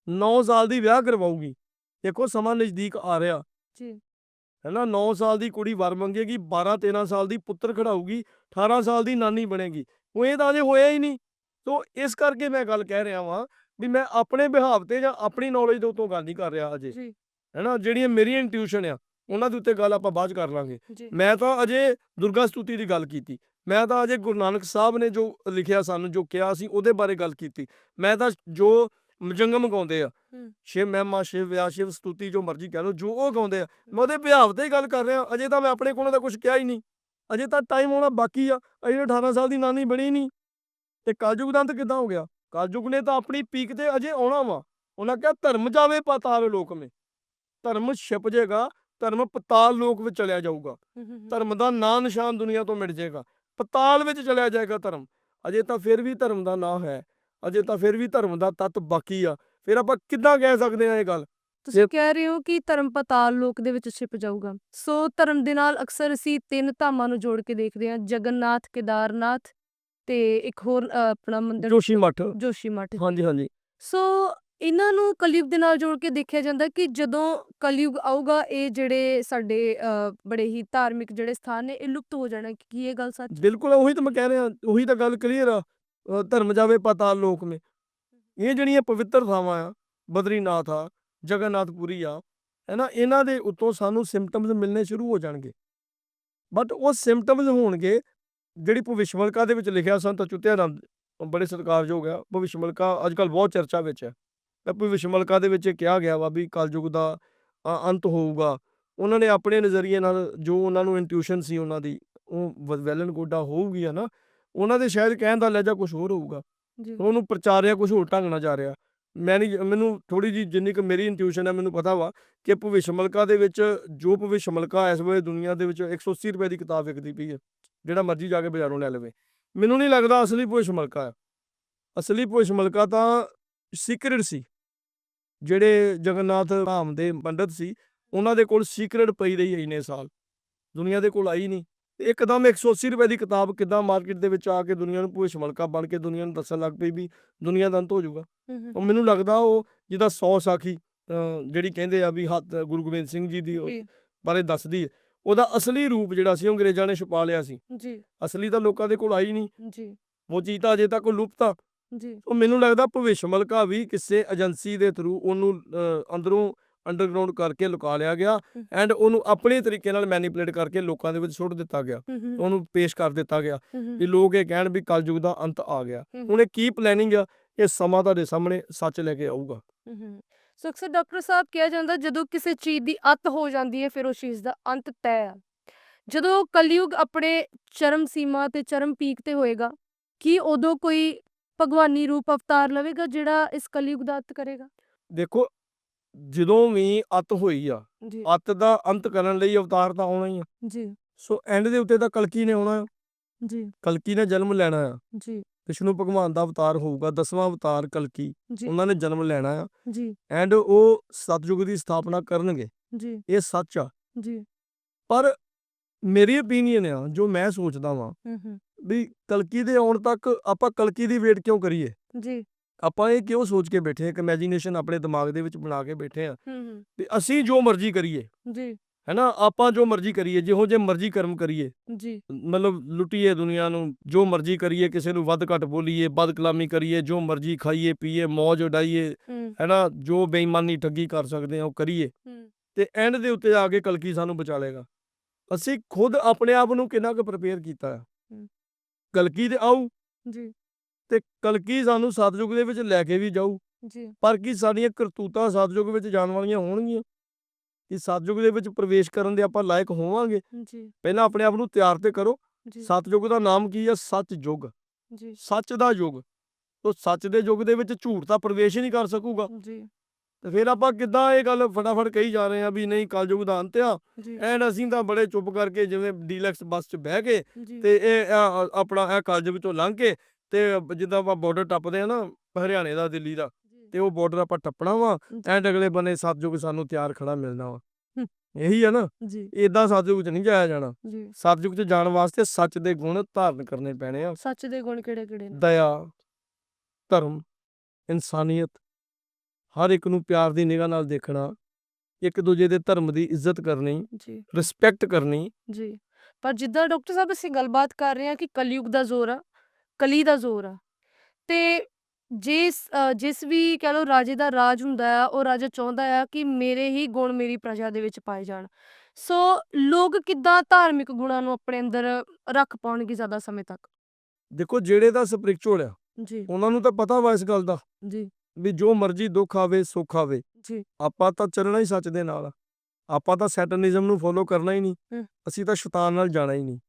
9 ਸਾਲ ਦੀ ਵਿਆਹ ਕਰਵਾਊਗੀ। ਦੇਖੋ ਸਮਾਂ ਨਜ਼ਦੀਕ ਆ ਰਿਹਾ। ਜੀ। ਹੈਨਾ 9 ਸਾਲ ਦੀ ਕੁੜੀ ਵਰ ਮੰਗੇਗੀ 12 13 ਸਾਲ ਦੀ ਪੁੱਤਰ ਖੜਾਊਗੀ 18 ਸਾਲ ਦੀ ਨਾਨੀ ਬਣੇਗੀ। ਉਹ ਇਹ ਤਾਂ ਅਜੇ ਹੋਇਆ ਹੀ ਨਹੀਂ। ਸੋ ਇਸ ਕਰਕੇ ਮੈਂ ਗੱਲ ਕਹਿ ਰਿਹਾ ਵਾਂ ਵੀ ਮੈਂ ਆਪਣੇ ਬਿਹਾਵ ਤੇ ਜਾਂ ਆਪਣੀ ਨੌਲੇਜ ਦੇ ਉੱਤੋਂ ਗੱਲ ਨਹੀਂ ਕਰ ਰਿਹਾ ਅਜੇ। ਜੀ। ਹੈਨਾ ਜਿਹੜੀਆਂ ਮੇਰੀਆਂ ਇੰਟਿਊਸ਼ਨ ਆ ਉਹਨਾਂ ਦੇ ਉੱਤੇ ਗੱਲ ਆਪਾਂ ਬਾਅਦ 'ਚ ਕਰ ਲਾਂਗੇ। ਜੀ। ਮੈਂ ਤਾਂ ਅਜੇ ਦੁਰਗਾ ਸਤੂਤੀ ਦੀ ਗੱਲ ਕੀਤੀ। ਮੈਂ ਤਾਂ ਅਜੇ ਗੁਰੂ ਨਾਨਕ ਸਾਹਿਬ ਨੇ ਜੋ ਲਿਖਿਆ ਸਾਨੂੰ ਜੋ ਕਿਹਾ ਸੀ ਉਹਦੇ ਬਾਰੇ ਗੱਲ ਕੀਤੀ। ਮੈਂ ਤਾਂ ਜੋ ਮਜੰਗਮ ਗਾਉਂਦੇ ਆ ਹੂੰ। ਸ਼ਿਵ ਮਹਿਮਾ ਸ਼ਿਵ ਵਿਆਹ ਸ਼ਿਵ ਸਤੂਤੀ ਜੋ ਮਰਜ਼ੀ ਕਹਿ ਲਓ ਜੋ ਉਹ ਗਾਉਂਦੇ ਆ ਮੈਂ ਉਹਦੇ ਵਿਹਾਵ ਤੇ ਹੀ ਗੱਲ ਕਰ ਰਿਹਾ ਅਜੇ ਤਾਂ ਮੈਂ ਆਪਣੇ ਕੋਲੋਂ ਤਾਂ ਕੁਝ ਕਿਹਾ ਹੀ ਨਹੀਂ। ਅਜੇ ਤਾਂ ਟਾਈਮ ਆਉਣਾ ਬਾਕੀ ਆ ਅਜੇ 18 ਸਾਲ ਦੀ ਨਾਨੀ ਬਣੀ ਨਹੀਂ। ਤੇ ਕਲਯੁਗ ਦਾ ਅੰਤ ਕਿੱਦਾਂ ਹੋ ਗਿਆ? ਕਲਯੁਗ ਨੇ ਤਾਂ ਆਪਣੀ ਪੀਕ ਤੇ ਅਜੇ ਆਉਣਾ ਵਾ। ਉਹਨਾਂ ਕਿਹਾ ਧਰਮ ਜਾਵੇ ਪਤਾਲ ਲੋਕ ਮੇ। ਧਰਮ ਛਿਪ ਜਾਏਗਾ ਧਰਮ ਪਤਾਲ ਲੋਕ ਵਿੱਚ ਚਲਿਆ ਜਾਊਗਾ। ਧਰਮ ਦਾ ਨਾਂ ਨਿਸ਼ਾਨ ਦੁਨੀਆ ਤੋਂ ਮਿਟ ਜਾਏਗਾ। ਪਤਾਲ ਵਿੱਚ ਚਲਿਆ ਜਾਏਗਾ ਧਰਮ। ਅਜੇ ਤਾਂ ਫਿਰ ਵੀ ਧਰਮ ਦਾ ਨਾਂ ਹੈ। ਅਜੇ ਤਾਂ ਫਿਰ ਵੀ ਧਰਮ ਦਾ ਤੱਤ ਬਾਕੀ ਆ। ਫਿਰ ਆਪਾਂ ਕਿੱਦਾਂ ਕਹਿ ਸਕਦੇ ਆ ਇਹ ਗੱਲ? ਤੁਸੀਂ ਕਹਿ ਰਹੇ ਹੋ ਕਿ ਧਰਮ ਪਤਾਲ ਲੋਕ ਦੇ ਵਿੱਚ ਛਿਪ ਜਾਊਗਾ। ਸੋ ਧਰਮ ਦੇ ਨਾਲ ਅਕਸਰ ਅਸੀਂ ਤਿੰਨ ਧਾਮਾਂ ਨੂੰ ਜੋੜ ਕੇ ਦੇਖਦੇ ਹਾਂ। ਜਗਨਨਾਥ ਕੇਦਾਰਨਾਥ ਤੇ ਇੱਕ ਹੋਰ ਆਪਣਾ ਮੰਦਿਰ ਜੋਸ਼ੀ ਮੱਠ। ਜੋਸ਼ੀ ਮੱਠ। ਹਾਂਜੀ ਹਾਂਜੀ। ਸੋ ਇਹਨਾਂ ਨੂੰ ਕਲਯੁਗ ਦੇ ਨਾਲ ਜੋੜ ਕੇ ਦੇਖਿਆ ਜਾਂਦਾ ਕਿ ਜਦੋਂ ਕਲਯੁਗ ਆਊਗਾ ਇਹ ਜਿਹੜੇ ਸਾਡੇ ਅ, ਬੜੇ ਹੀ ਧਾਰਮਿਕ ਜਿਹੜੇ ਸਥਾਨ ਨੇ ਇਹ ਲੁਪਤ ਹੋ ਜਾਣਾ ਕੀ ਇਹ ਗੱਲ ਸੱਚ ਬਿਲਕੁਲ ਉਹੀ ਤਾਂ ਮੈਂ ਕਹਿ ਰਿਹਾ ਉਹੀ ਤਾਂ ਗੱਲ ਕਲੀਅਰ ਆ ਅ, ਧਰਮ ਜਾਵੇ ਪਤਾਲ ਲੋਕ ਮੇ। ਇਹ ਜਿਹੜੀਆਂ ਪਵਿੱਤਰ ਥਾਵਾਂ ਆ ਬਦਰੀਨਾਥ ਆ ਜਗਨਨਾਥਪੁਰੀ ਆ ਹੈਨਾ ਇਹਨਾਂ ਦੇ ਉੱਤੋਂ ਸਾਨੂੰ ਸਿੰਪਟਮਸ ਮਿਲਣੇ ਸ਼ੁਰੂ ਹੋ ਜਾਣਗੇ। ਬਟ ਉਹ ਸਿੰਪਟਮਸ ਹੋਣਗੇ ਜਿਹੜੀ ਭਵਿਸ਼ਮਲਕਾ ਦੇ ਵਿੱਚ ਲਿਖਿਆ ਸੰਤ ਅਚੁੱਤਿਆ ਨੰਦ ਬੜੇ ਸਤਿਕਾਰਯੋਗ ਆ ਭਵਿਸ਼ਮਲਕਾ ਅੱਜ ਕੱਲ ਬਹੁਤ ਚਰਚਾ ਵਿੱਚ ਹੈ ਤਾਂ ਭਵਿਸ਼ਮਲਕਾ ਦੇ ਵਿੱਚ ਇਹ ਕਿਹਾ ਗਿਆ ਵਾ ਵੀ ਕਲਯੁਗ ਦਾ ਅੰਤ ਹੋਊਗਾ। ਉਹਨਾਂ ਨੇ ਆਪਣੇ ਨਜ਼ਰੀਏ ਨਾਲ ਜੋ ਉਹਨਾਂ ਨੂੰ ਇੰਟਿਊਸ਼ਨ ਸੀ ਉਹਨਾਂ ਦੀ ਉਹ ਵੈਲਨ ਗੋਡਾ ਹੋਊਗੀ ਆ ਨਾ? ਉਹਨਾਂ ਦੇ ਸ਼ਾਇਦ ਕਹਿਣ ਦਾ ਲਹਿਜਾ ਕੁਝ ਹੋਰ ਹੋਊਗਾ। ਜੀ। ਉਹਨੂੰ ਪ੍ਰਚਾਰਿਆ ਕੁਝ ਹੋਰ ਢੰਗ ਨਾਲ ਜਾ ਰਿਹਾ। ਮੈਂ ਨਹੀਂ ਮੈਨੂੰ ਥੋੜੀ ਜੀ ਜਿੰਨੀ ਕੁ ਮੇਰੀ ਇੰਟਿਊਸ਼ਨ ਹੈ ਮੈਨੂੰ ਪਤਾ ਵਾ ਕਿ ਭਵਿਸ਼ਮਲਕਾ ਦੇ ਵਿੱਚ ਜੋ ਭਵਿਸ਼ਮਲਕਾ ਇਸ ਵੇਲੇ ਦੁਨੀਆ ਦੇ ਵਿੱਚ 180 ਰੁਪਏ ਦੀ ਕਿਤਾਬ ਵਿਕਦੀ ਪਈ ਹੈ ਜਿਹੜਾ ਮਰਜ਼ੀ ਜਾ ਕੇ ਬਾਜ਼ਾਰੋਂ ਲੈ ਲਵੇ। ਮੈਨੂੰ ਨਹੀਂ ਲੱਗਦਾ ਅਸਲੀ ਭਵਿਸ਼ਮਲਕਾ ਆ। ਅਸਲੀ ਭਵਿਸ਼ਮਲਕਾ ਤਾਂ ਸੀਕ੍ਰੇਟ ਸੀ। ਜਿਹੜੇ ਜਗਨਨਾਥ ਧਾਮ ਦੇ ਪੰਡਤ ਸੀ ਉਹਨਾਂ ਦੇ ਕੋਲ ਸੀਕ੍ਰੇਟ ਪਈ ਰਹੀ ਹੈ ਇੰਨੇ ਸਾਲ। ਦੁਨੀਆ ਦੇ ਕੋਲ ਆਈ ਨਹੀਂ ਤੇ ਇੱਕਦਮ 180 ਰੁਪਏ ਦੀ ਕਿਤਾਬ ਕਿੱਦਾਂ ਮਾਰਕੀਟ ਦੇ ਵਿੱਚ ਆ ਕੇ ਦੁਨੀਆ ਨੂੰ ਭਵਿਸ਼ਮਲਕਾ ਬਣ ਕੇ ਦੁਨੀਆ ਨੂੰ ਦੱਸਣ ਲੱਗ ਪਈ ਵੀ ਦੁਨੀਆ ਦਾ ਅੰਤ ਹੋ ਜਾਊਗਾ ਉਹ ਮੈਨੂੰ ਲੱਗਦਾ ਉਹ ਜਿਹਦਾ 100 ਸਾਖੀ ਜਿਹੜੀ ਕਹਿੰਦੇ ਆ ਵੀ ਹੱਥ ਗੁਰੂ ਗੋਬਿੰਦ ਸਿੰਘ ਜੀ ਦੀ ਬਾਰੇ ਦੱਸਦੀ ਹੈ। ਉਹਦਾ ਅਸਲੀ ਰੂਪ ਜਿਹੜਾ ਸੀ ਉਹ ਅੰਗਰੇਜ਼ਾਂ ਨੇ ਛੁਪਾ ਲਿਆ ਸੀ। ਜੀ। ਅਸਲੀ ਤਾਂ ਲੋਕਾਂ ਦੇ ਕੋਲ ਆਈ ਨਹੀਂ ਜੀ। ਉਹ ਚੀਜ਼ ਤਾਂ ਅਜੇ ਤੱਕ ਲੁਪਤ ਆ। ਜੀ। ਉਹ ਮੈਨੂੰ ਲੱਗਦਾ ਭਵਿਸ਼ਮਲਕਾ ਵੀ ਕਿਸੇ ਏਜੰਸੀ ਦੇ ਥਰੂ ਉਹਨੂੰ ਅਹ, ਅੰਦਰੋਂ ਅੰਡਰਗਰਾਉਂਡ ਕਰਕੇ ਲੁਕਾ ਲਿਆ ਗਿਆ ਹਮ। ਐਂਡ ਉਹਨੂੰ ਆਪਣੇ ਤਰੀਕੇ ਨਾਲ ਮੈਨੀਪੂਲੇਟ ਕਰਕੇ ਲੋਕਾਂ ਦੇ ਵਿੱਚ ਸੁੱਟ ਦਿੱਤਾ ਗਿਆ। ਹਮ, ਉਹਨੂੰ ਪੇਸ਼ ਕਰ ਦਿੱਤਾ ਗਿਆ ਵੀ ਲੋਕ ਇਹ ਕਹਿਣ ਵੀ ਕਲਯੁਗ ਦਾ ਅੰਤ ਆ ਗਿਆ। ਹਮ। ਹੁਣ ਇਹ ਕੀ ਪਲੈਨਿੰਗ ਆ? ਇਹ ਸਮਾਂ ਤੁਹਾਡੇ ਸਾਹਮਣੇ ਸੱਚ ਲੈ ਕੇ ਆਊਗਾ। ਸੋ ਅਕਸਰ ਡਾਕਟਰ ਸਾਹਿਬ ਕਿਹਾ ਜਾਂਦਾ ਜਦੋਂ ਕਿਸੇ ਚੀਜ਼ ਦੀ ਅੱਤ ਹੋ ਜਾਂਦੀ ਹੈ ਫਿਰ ਉਸ ਚੀਜ਼ ਦਾ ਅੰਤ ਤੈਅ ਆ। ਜਦੋਂ ਕਲਯੁਗ ਆਪਣੇ ਚਰਮ ਸੀਮਾ ਤੇ ਚਰਮ ਪੀਕ ਤੇ ਹੋਏਗਾ ਕੀ ਉਦੋਂ ਕੋਈ ਭਗਵਾਨੀ ਰੂਪ ਅਵਤਾਰ ਲਵੇਗਾ ਜਿਹੜਾ ਇਸ ਕਲਯੁਗ ਦਾ ਅੰਤ ਕਰੇਗਾ? ਦੇਖੋ ਜਦੋਂ ਵੀ ਅੱਤ ਹੋਈ ਆ ਜੀ। ਅੱਤ ਦਾ ਅੰਤ ਕਰਨ ਲਈ ਅਵਤਾਰ ਤਾਂ ਆਉਣਾ ਹੀ ਆ। ਜੀ। ਸੋ ਐਂਡ ਦੇ ਉੱਤੇ ਤਾਂ ਕਲਕੀ ਨੇ ਆਉਣਾ ਆ। ਜੀ। ਕਲਕੀ ਨੇ ਜਨਮ ਲੈਣਾ ਆ। ਜੀ। ਵਿਸ਼ਨੂੰ ਭਗਵਾਨ ਦਾ ਅਵਤਾਰ ਹੋਊਗਾ ਦਸਵਾਂ ਅਵਤਾਰ ਕਲਕੀ। ਜੀ। ਉਹਨਾਂ ਨੇ ਜਨਮ ਲੈਣਾ ਆ। ਜੀ। ਐਂਡ ਉਹ ਸਤਜੁਗ ਦੀ ਸਥਾਪਨਾ ਕਰਨਗੇ। ਜੀ। ਇਹ ਸੱਚ ਆ। ਜੀ। ਪਰ ਮੇਰੀ opinion ਆ ਜੋ ਮੈਂ ਸੋਚਦਾ ਵਾਂ ਵੀ ਕਲਕੀ ਦੇ ਆਉਣ ਤੱਕ ਆਪਾਂ ਕਲਕੀ ਦੀ ਵੇਟ ਕਿਉਂ ਕਰੀਏ? ਜੀ। ਆਪਾਂ ਇਹ ਕਿਉਂ ਸੋਚ ਕੇ ਬੈਠੇ ਇੱਕ ਇਮੇਜਿਨੇਸ਼ਨ ਆਪਣੇ ਦਿਮਾਗ ਦੇ ਵਿੱਚ ਬਣਾ ਕੇ ਬੈਠੇ ਆ ਹੂੰ ਹੂੰ। ਵੀ ਅਸੀਂ ਜੋ ਮਰਜ਼ੀ ਕਰੀਏ। ਜੀ। ਹੈਨਾ? ਆਪਾਂ ਜੋ ਮਰਜ਼ੀ ਕਰੀਏ। ਜਿਹੋ ਜੇ ਮਰਜ਼ੀ ਕਰਮ ਕਰੀਏ। ਜੀ। ਮਤਲਬ ਲੁੱਟੀਏ ਦੁਨੀਆ ਨੂੰ। ਜੋ ਮਰਜ਼ੀ ਕਰੀਏ ਕਿਸੇ ਨੂੰ ਵੱਧ ਘੱਟ ਬੋਲੀਏ ਬਦਕਲਾਮੀ ਕਰੀਏ ਜੋ ਮਰਜ਼ੀ ਖਾਈਏ ਪੀਏ ਮौज ਉਡਾਈਏ ਹੈਨਾ? ਜੋ ਬੇਈਮਾਨੀ ਠੱਗੀ ਕਰ ਸਕਦੇ ਆ ਉਹ ਕਰੀਏ। ਤੇ ਐਂਡ ਦੇ ਉੱਤੇ ਆ ਕੇ ਕਲਕੀ ਸਾਨੂੰ ਬਚਾ ਲੇਗਾ ਅਸੀਂ ਖੁਦ ਆਪਣੇ ਆਪ ਨੂੰ ਕਿੰਨਾ ਕੁ ਪ੍ਰਪੇਅਰ ਕੀਤਾ ਆ? ਹੂੰ। ਕਲਕੀ ਤੇ ਆਊ ਜੀ। ਤੇ ਕਲਕੀ ਸਾਨੂੰ ਸਤਜੁਗ ਦੇ ਵਿੱਚ ਲੈ ਕੇ ਵੀ ਜਾਊ। ਜੀ। ਪਰ ਕੀ ਸਾਡੀਆਂ ਕਰਤੂਤਾਂ ਸਤਜੁਗ ਵਿੱਚ ਜਾਣ ਵਾਲੀਆਂ ਹੋਣਗੀਆਂ? ਕਿ ਸਤਜੁਗ ਦੇ ਵਿੱਚ ਪ੍ਰਵੇਸ਼ ਕਰਨ ਦੇ ਆਪਾਂ ਲਾਇਕ ਹੋਵਾਂਗੇ? ਜੀ। ਪਹਿਲਾਂ ਆਪਣੇ ਆਪ ਨੂੰ ਤਿਆਰ ਤੇ ਕਰੋ। ਸਤਜੁਗ ਦਾ ਨਾਮ ਕੀ ਹੈ ਸੱਚ ਯੁੱਗ। ਜੀ। ਸੱਚ ਦਾ ਯੁੱਗ। ਤੋ ਸੱਚ ਦੇ ਯੁੱਗ ਦੇ ਵਿੱਚ ਝੂਠ ਤਾਂ ਪ੍ਰਵੇਸ਼ ਹੀ ਨਹੀਂ ਕਰ ਸਕੂਗਾ। ਜੀ। ਤੇ ਫਿਰ ਆਪਾਂ ਕਿੱਦਾਂ ਇਹ ਗੱਲ ਫਟਾਫਟ ਕਹੀ ਜਾ ਰਹੇ ਆ ਵੀ ਨਹੀਂ ਕਲਯੁਗ ਦਾ ਅੰਤ ਆ। ਐਂਡ ਅਸੀਂ ਤਾਂ ਬੜੇ ਚੁੱਪ ਕਰਕੇ ਜਿਵੇਂ ਡੀਲੈਕਸ ਬੱਸ 'ਚ ਬਹਿ ਕੇ ਤੇ ਇਹ ਆਪਣਾ ਇਹ ਕਲਯੁਗ ਤੋਂ ਲੰਘ ਕੇ ਤੇ ਜਿੱਦਾਂ ਆਪਾਂ ਬਾਰਡਰ ਟੱਪਦੇ ਆ ਨਾ ਹਰਿਆਣੇ ਦਾ ਦਿੱਲੀ ਦਾ ਤੇ ਉਹ ਬਾਰਡਰ ਆਪਾਂ ਟੱਪਣਾ ਵਾ ਐਂਡ ਅਗਲੇ ਬੰਨੇ ਸਤਜੁਗ ਸਾਨੂੰ ਤਿਆਰ ਖੜਾ ਮਿਲਣਾ ਵਾ। ਇਹੀ ਆ ਨਾ। ਜੀ। ਇਦਾਂ ਸਤਜੁਗ 'ਚ ਨਹੀਂ ਜਾਇਆ ਜਾਣਾ। ਜੀ। ਸਤਜੁਗ 'ਚ ਜਾਣ ਵਾਸਤੇ ਸੱਚ ਦੇ ਗੁਣ ਧਾਰਨ ਕਰਨੇ ਪੈਣੇ ਆ। ਸੱਚ ਦੇ ਗੁਣ ਕਿਹੜੇ ਕਿਹੜੇ ਨੇ? ਦਇਆ ਧਰਮ ਇਨਸਾਨੀਅਤ। ਹਰ ਇੱਕ ਨੂੰ ਪਿਆਰ ਦੀ ਨਿਗਾਹ ਨਾਲ ਦੇਖਣਾ ਇੱਕ ਦੂਜੇ ਦੇ ਧਰਮ ਦੀ ਇੱਜ਼ਤ ਕਰਨੀ ਜੀ। ਰਿਸਪੈਕਟ ਕਰਨੀ। ਜੀ। ਪਰ ਜਿੱਦਾਂ ਡਾਕਟਰ ਸਾਹਿਬ ਅਸੀਂ ਗੱਲਬਾਤ ਕਰ ਰਹੇ ਹਾਂ ਕਿ ਕਲਯੁਗ ਦਾ ਜ਼ੋਰ ਆ ਕਲੀ ਦਾ ਜ਼ੋਰ ਆ ਤੇ ਜਿਸ ਜਿਸ ਵੀ ਕਹ ਲਓ ਰਾਜੇ ਦਾ ਰਾਜ ਹੁੰਦਾ ਆ ਉਹ ਰਾਜਾ ਚਾਹੁੰਦਾ ਆ ਕਿ ਮੇਰੇ ਹੀ ਗੁਣ ਮੇਰੀ ਪ੍ਰਜਾ ਦੇ ਵਿੱਚ ਪਾਏ ਜਾਣ। ਸੋ ਲੋਕ ਕਿੱਦਾਂ ਧਾਰਮਿਕ ਗੁਣਾਂ ਨੂੰ ਆਪਣੇ ਅੰਦਰ ਰੱਖ ਪਾਉਣਗੇ ਜ਼ਿਆਦਾ ਸਮੇਂ ਤੱਕ? ਦੇਖੋ ਜਿਹੜੇ ਦਾ ਸਪਿਰਚੁਅਲ ਆ ਜੀ। ਉਹਨਾਂ ਨੂੰ ਤਾਂ ਪਤਾ ਵਾ ਇਸ ਗੱਲ ਦਾ। ਜੀ। ਵੀ ਜੋ ਮਰਜ਼ੀ ਦੁੱਖ ਆਵੇ ਸੁੱਖ ਆਵੇ। ਜੀ। ਆਪਾਂ ਤਾਂ ਚੱਲਣਾ ਹੀ ਸੱਚ ਦੇ ਨਾਲ। ਆਪਾਂ ਤਾਂ ਸੈਟਨਿਜ਼ਮ ਨੂੰ ਫੋਲੋ ਕਰਨਾ ਹੀ ਨਹੀਂ। ਅਸੀਂ ਤਾਂ ਸ਼ੈਤਾਨ ਨਾਲ ਜਾਣਾ ਹੀ ਨਹੀਂ।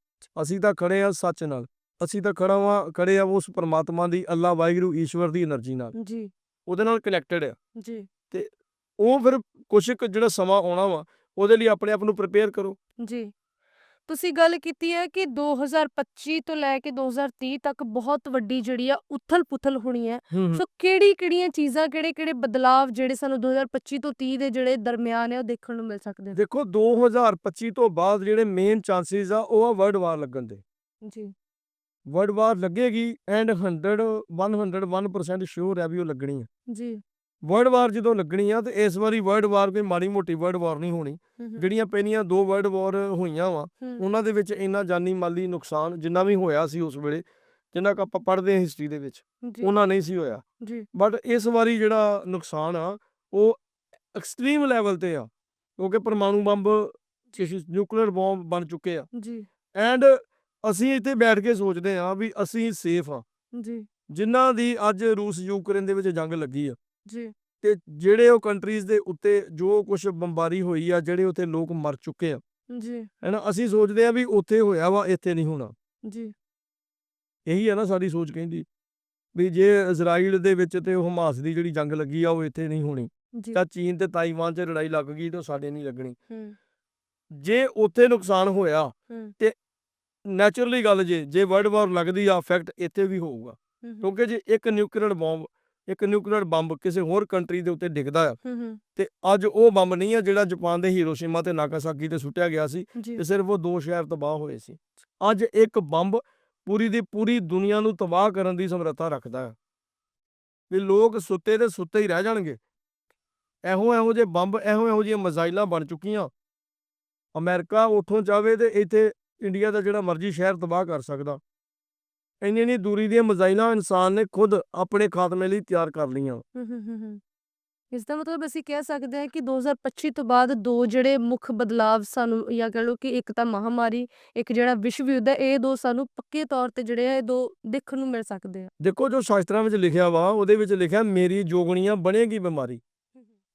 ਅਸੀਂ ਤਾਂ ਖੜੇ ਆ ਸੱਚ ਨਾਲ। ਅਸੀਂ ਤਾਂ ਖੜਾ ਵਾਂ ਖੜੇ ਆ ਉਸ ਪਰਮਾਤਮਾ ਦੀ ਅੱਲਾ ਵਾਹਿਗੁਰੂ ਈਸ਼ਵਰ ਦੀ એનર્ਜੀ ਨਾਲ। ਜੀ। ਉਹਦੇ ਨਾਲ ਕਨੈਕਟਡ ਆ। ਜੀ। ਤੇ ਉਹ ਫਿਰ ਕੁਝ ਜਿਹੜਾ ਸਮਾਂ ਆਉਣਾ ਵਾ ਉਹਦੇ ਲਈ ਆਪਣੇ ਆਪ ਨੂੰ ਪ੍ਰਪੇਅਰ ਕਰੋ। ਜੀ। ਤੁਸੀਂ ਗੱਲ ਕੀਤੀ ਹੈ ਕਿ 2025 ਤੋਂ ਲੈ ਕੇ 2030 ਤੱਕ ਬਹੁਤ ਵੱਡੀ ਜਿਹੜੀ ਆ ਉਥਲ-ਪੁਥਲ ਹੋਣੀ ਹੈ। ਸੋ ਕਿਹੜੀ ਕਿਹੜੀਆਂ ਚੀਜ਼ਾਂ ਕਿਹੜੇ ਕਿਹੜੇ ਬਦਲਾਵ ਜਿਹੜੇ ਸਾਨੂੰ 2025 ਤੋਂ 30 ਦੇ ਜਿਹੜੇ ਦਰਮਿਆਨ ਹੈ ਉਹ ਦੇਖਣ ਨੂੰ ਮਿਲ ਸਕਦੇ ਨੇ? ਦੇਖੋ 2025 ਤੋਂ ਬਾਅਦ ਜਿਹੜੇ ਮੇਨ ਚਾਂਸਸ ਆ ਉਹ ਆ ਵਰਲਡ ਵਾਰ ਲੱਗਣ ਦੇ। ਜੀ। ਵਰਲਡ ਵਾਰ ਲੱਗੇਗੀ ਐਂਡ 100 101% ਸ਼ੋਰ ਹੈ ਵੀ ਉਹ ਲੱਗਣੀ ਹੈ ਜੀ। ਵਰਲਡ ਵਾਰ ਜਦੋਂ ਲੱਗਣੀ ਆ ਤੇ ਇਸ ਵਾਰੀ ਵਰਲਡ ਵਾਰ ਕੋਈ ਮਾੜੀ ਮੋਟੀ ਵਰਲਡ ਵਾਰ ਨਹੀਂ ਹੋਣੀ। ਜਿਹੜੀਆਂ ਪਹਿਲੀਆਂ ਦੋ ਵਰਲਡ ਵਾਰ ਹੋਈਆਂ ਵਾ ਉਹਨਾਂ ਦੇ ਵਿੱਚ ਇੰਨਾ ਜਾਨੀ ਮਾਲੀ ਨੁਕਸਾਨ ਜਿੰਨਾ ਵੀ ਹੋਇਆ ਸੀ ਉਸ ਵੇਲੇ ਜਿੰਨਾ ਕੁ ਆਪਾਂ ਪੜ੍ਹਦੇ ਹਾਂ ਹਿਸਟਰੀ ਦੇ ਵਿੱਚ ਉਹਨਾਂ ਨਹੀਂ ਸੀ ਹੋਇਆ। ਜੀ। ਬਟ ਇਸ ਵਾਰੀ ਜਿਹੜਾ ਨੁਕਸਾਨ ਆ ਉਹ ਐਕਸਟ੍ਰੀਮ ਲੈਵਲ ਤੇ ਆ ਕਿਉਂਕਿ ਪਰਮਾਣੂ ਬੰਬ ਕਿਸੇ ਨਿਊਕਲੀਅਰ ਬੰਬ ਬਣ ਚੁੱਕੇ ਆ। ਜੀ। ਐਂਡ ਅਸੀਂ ਇੱਥੇ ਬੈਠ ਕੇ ਸੋਚਦੇ ਆ ਵੀ ਅਸੀਂ ਸੇਫ ਆ ਜੀ। ਜਿਨ੍ਹਾਂ ਦੀ ਅੱਜ ਰੂਸ ਯੂਕਰੇਨ ਦੇ ਵਿੱਚ ਜੰਗ ਲੱਗੀ ਆ ਜੀ। ਤੇ ਜਿਹੜੇ ਉਹ ਕੰਟਰੀਜ਼ ਦੇ ਉੱਤੇ ਜੋ ਕੁਝ ਬੰਬਾਰੀ ਹੋਈ ਆ ਜਿਹੜੇ ਉੱਥੇ ਲੋਕ ਮਰ ਚੁੱਕੇ ਆ। ਜੀ। ਹੈਨਾ ਅਸੀਂ ਸੋਚਦੇ ਆ ਵੀ ਉੱਥੇ ਹੋਇਆ ਵਾ ਇੱਥੇ ਨਹੀਂ ਹੋਣਾ। ਜੀ। ਇਹੀ ਆ ਨਾ ਸਾਡੀ ਸੋਚ ਕਹਿੰਦੀ ਵੀ ਜੇ ਇਜ਼ਰਾਈਲ ਦੇ ਵਿੱਚ ਤੇ ਉਹ ਹਮਾਸ ਦੀ ਜਿਹੜੀ ਜੰਗ ਲੱਗੀ ਆ ਉਹ ਇੱਥੇ ਨਹੀਂ ਹੋਣੀ। ਤਾਂ ਚੀਨ ਤੇ ਤਾਈਵਾਨ 'ਚ ਲੜਾਈ ਲੱਗ ਗਈ ਤਾਂ ਸਾਡੇ ਨਹੀਂ ਲੱਗਣੀ। ਜੇ ਉੱਥੇ ਨੁਕਸਾਨ ਹੋਇਆ ਹਮ, ਨੈਚੁਰਲੀ ਗੱਲ ਜੇ ਜੇ ਵਰਲਡ ਵਾਰ ਲੱਗਦੀ ਆ ਇਫੈਕਟ ਇੱਥੇ ਵੀ ਹੋਊਗਾ। ਕਿਉਂਕਿ ਜੇ ਇੱਕ ਨਿਊਕਲੀਅਰ ਬੰਬ ਇੱਕ ਨਿਊਕਲੀਅਰ ਬੰਬ ਕਿਸੇ ਹੋਰ ਕੰਟਰੀ ਦੇ ਉੱਤੇ ਡਿੱਗਦਾ ਆ। ਤੇ ਅੱਜ ਉਹ ਬੰਬ ਨਹੀਂ ਆ ਜਿਹੜਾ ਜਾਪਾਨ ਦੇ ਹੀਰੋਸ਼ੀਮਾ ਤੇ ਨਾਗਾਸਾਕੀ ਤੇ ਸੁੱਟਿਆ ਗਿਆ ਸੀ ਜੀ। ਤੇ ਸਿਰਫ ਉਹ ਦੋ ਸ਼ਹਿਰ ਤਬਾਹ ਹੋਏ ਸੀ। ਅੱਜ ਇੱਕ ਬੰਬ ਪੂਰੀ ਦੀ ਪੂਰੀ ਦੁਨੀਆ ਨੂੰ ਤਬਾਹ ਕਰਨ ਦੀ ਸਮਰੱਥਾ ਰੱਖਦਾ ਹੈ ਵੀ ਲੋਕ ਸੁੱਤੇ ਤੇ ਸੁੱਤੇ ਹੀ ਰਹਿ ਜਾਣਗੇ। ਇਹੋ ਇਹੋ ਜਿਹੇ ਬੰਬ ਇਹੋ ਇਹੋ ਜਿਹੀਆਂ ਮਿਜ਼ਾਈਲਾਂ ਬਣ ਚੁੱਕੀਆਂ। ਅਮਰੀਕਾ ਉੱਥੋਂ ਚਾਵੇ ਤੇ ਇੱਥੇ ਇੰਡੀਆ ਦਾ ਜਿਹੜਾ ਮਰਜ਼ੀ ਸ਼ਹਿਰ ਤਬਾਹ ਕਰ ਸਕਦਾ। ਇੰਨੀ ਇੰਨੀ ਦੂਰੀ ਦੀਆਂ ਮਿਜ਼ਾਈਲਾਂ ਇਨਸਾਨ ਨੇ ਖੁਦ ਆਪਣੇ ਖਾਤਮੇ ਲਈ ਤਿਆਰ ਕਰ ਲਈਆਂ। ਇਸ ਦਾ ਮਤਲਬ ਅਸੀਂ ਕਹਿ ਸਕਦੇ ਹਾਂ ਕਿ 2025 ਤੋਂ ਬਾਅਦ ਦੋ ਜਿਹੜੇ ਮੁੱਖ ਬਦਲਾਵ ਸਾਨੂੰ ਜਾਂ ਕਹ ਲਓ ਕਿ ਇੱਕ ਤਾਂ ਮਹਾਮਾਰੀ ਇੱਕ ਜਿਹੜਾ ਵਿਸ਼ਵ ਯੁੱਧ ਹੈ ਇਹ ਦੋ ਸਾਨੂੰ ਪੱਕੇ ਤੌਰ ਤੇ ਜਿਹੜੇ ਆ ਇਹ ਦੋ ਦੇਖਣ ਨੂੰ ਮਿਲ ਸਕਦੇ ਆ। ਦੇਖੋ ਜੋ ਸ਼ਾਸਤਰਾਂ ਵਿੱਚ ਲਿਖਿਆ ਵਾ ਉਹਦੇ ਵਿੱਚ ਲਿਖਿਆ ਮੇਰੀ ਜੋਗਣੀਆਂ ਬਣੇਗੀ ਬਿਮਾਰੀ।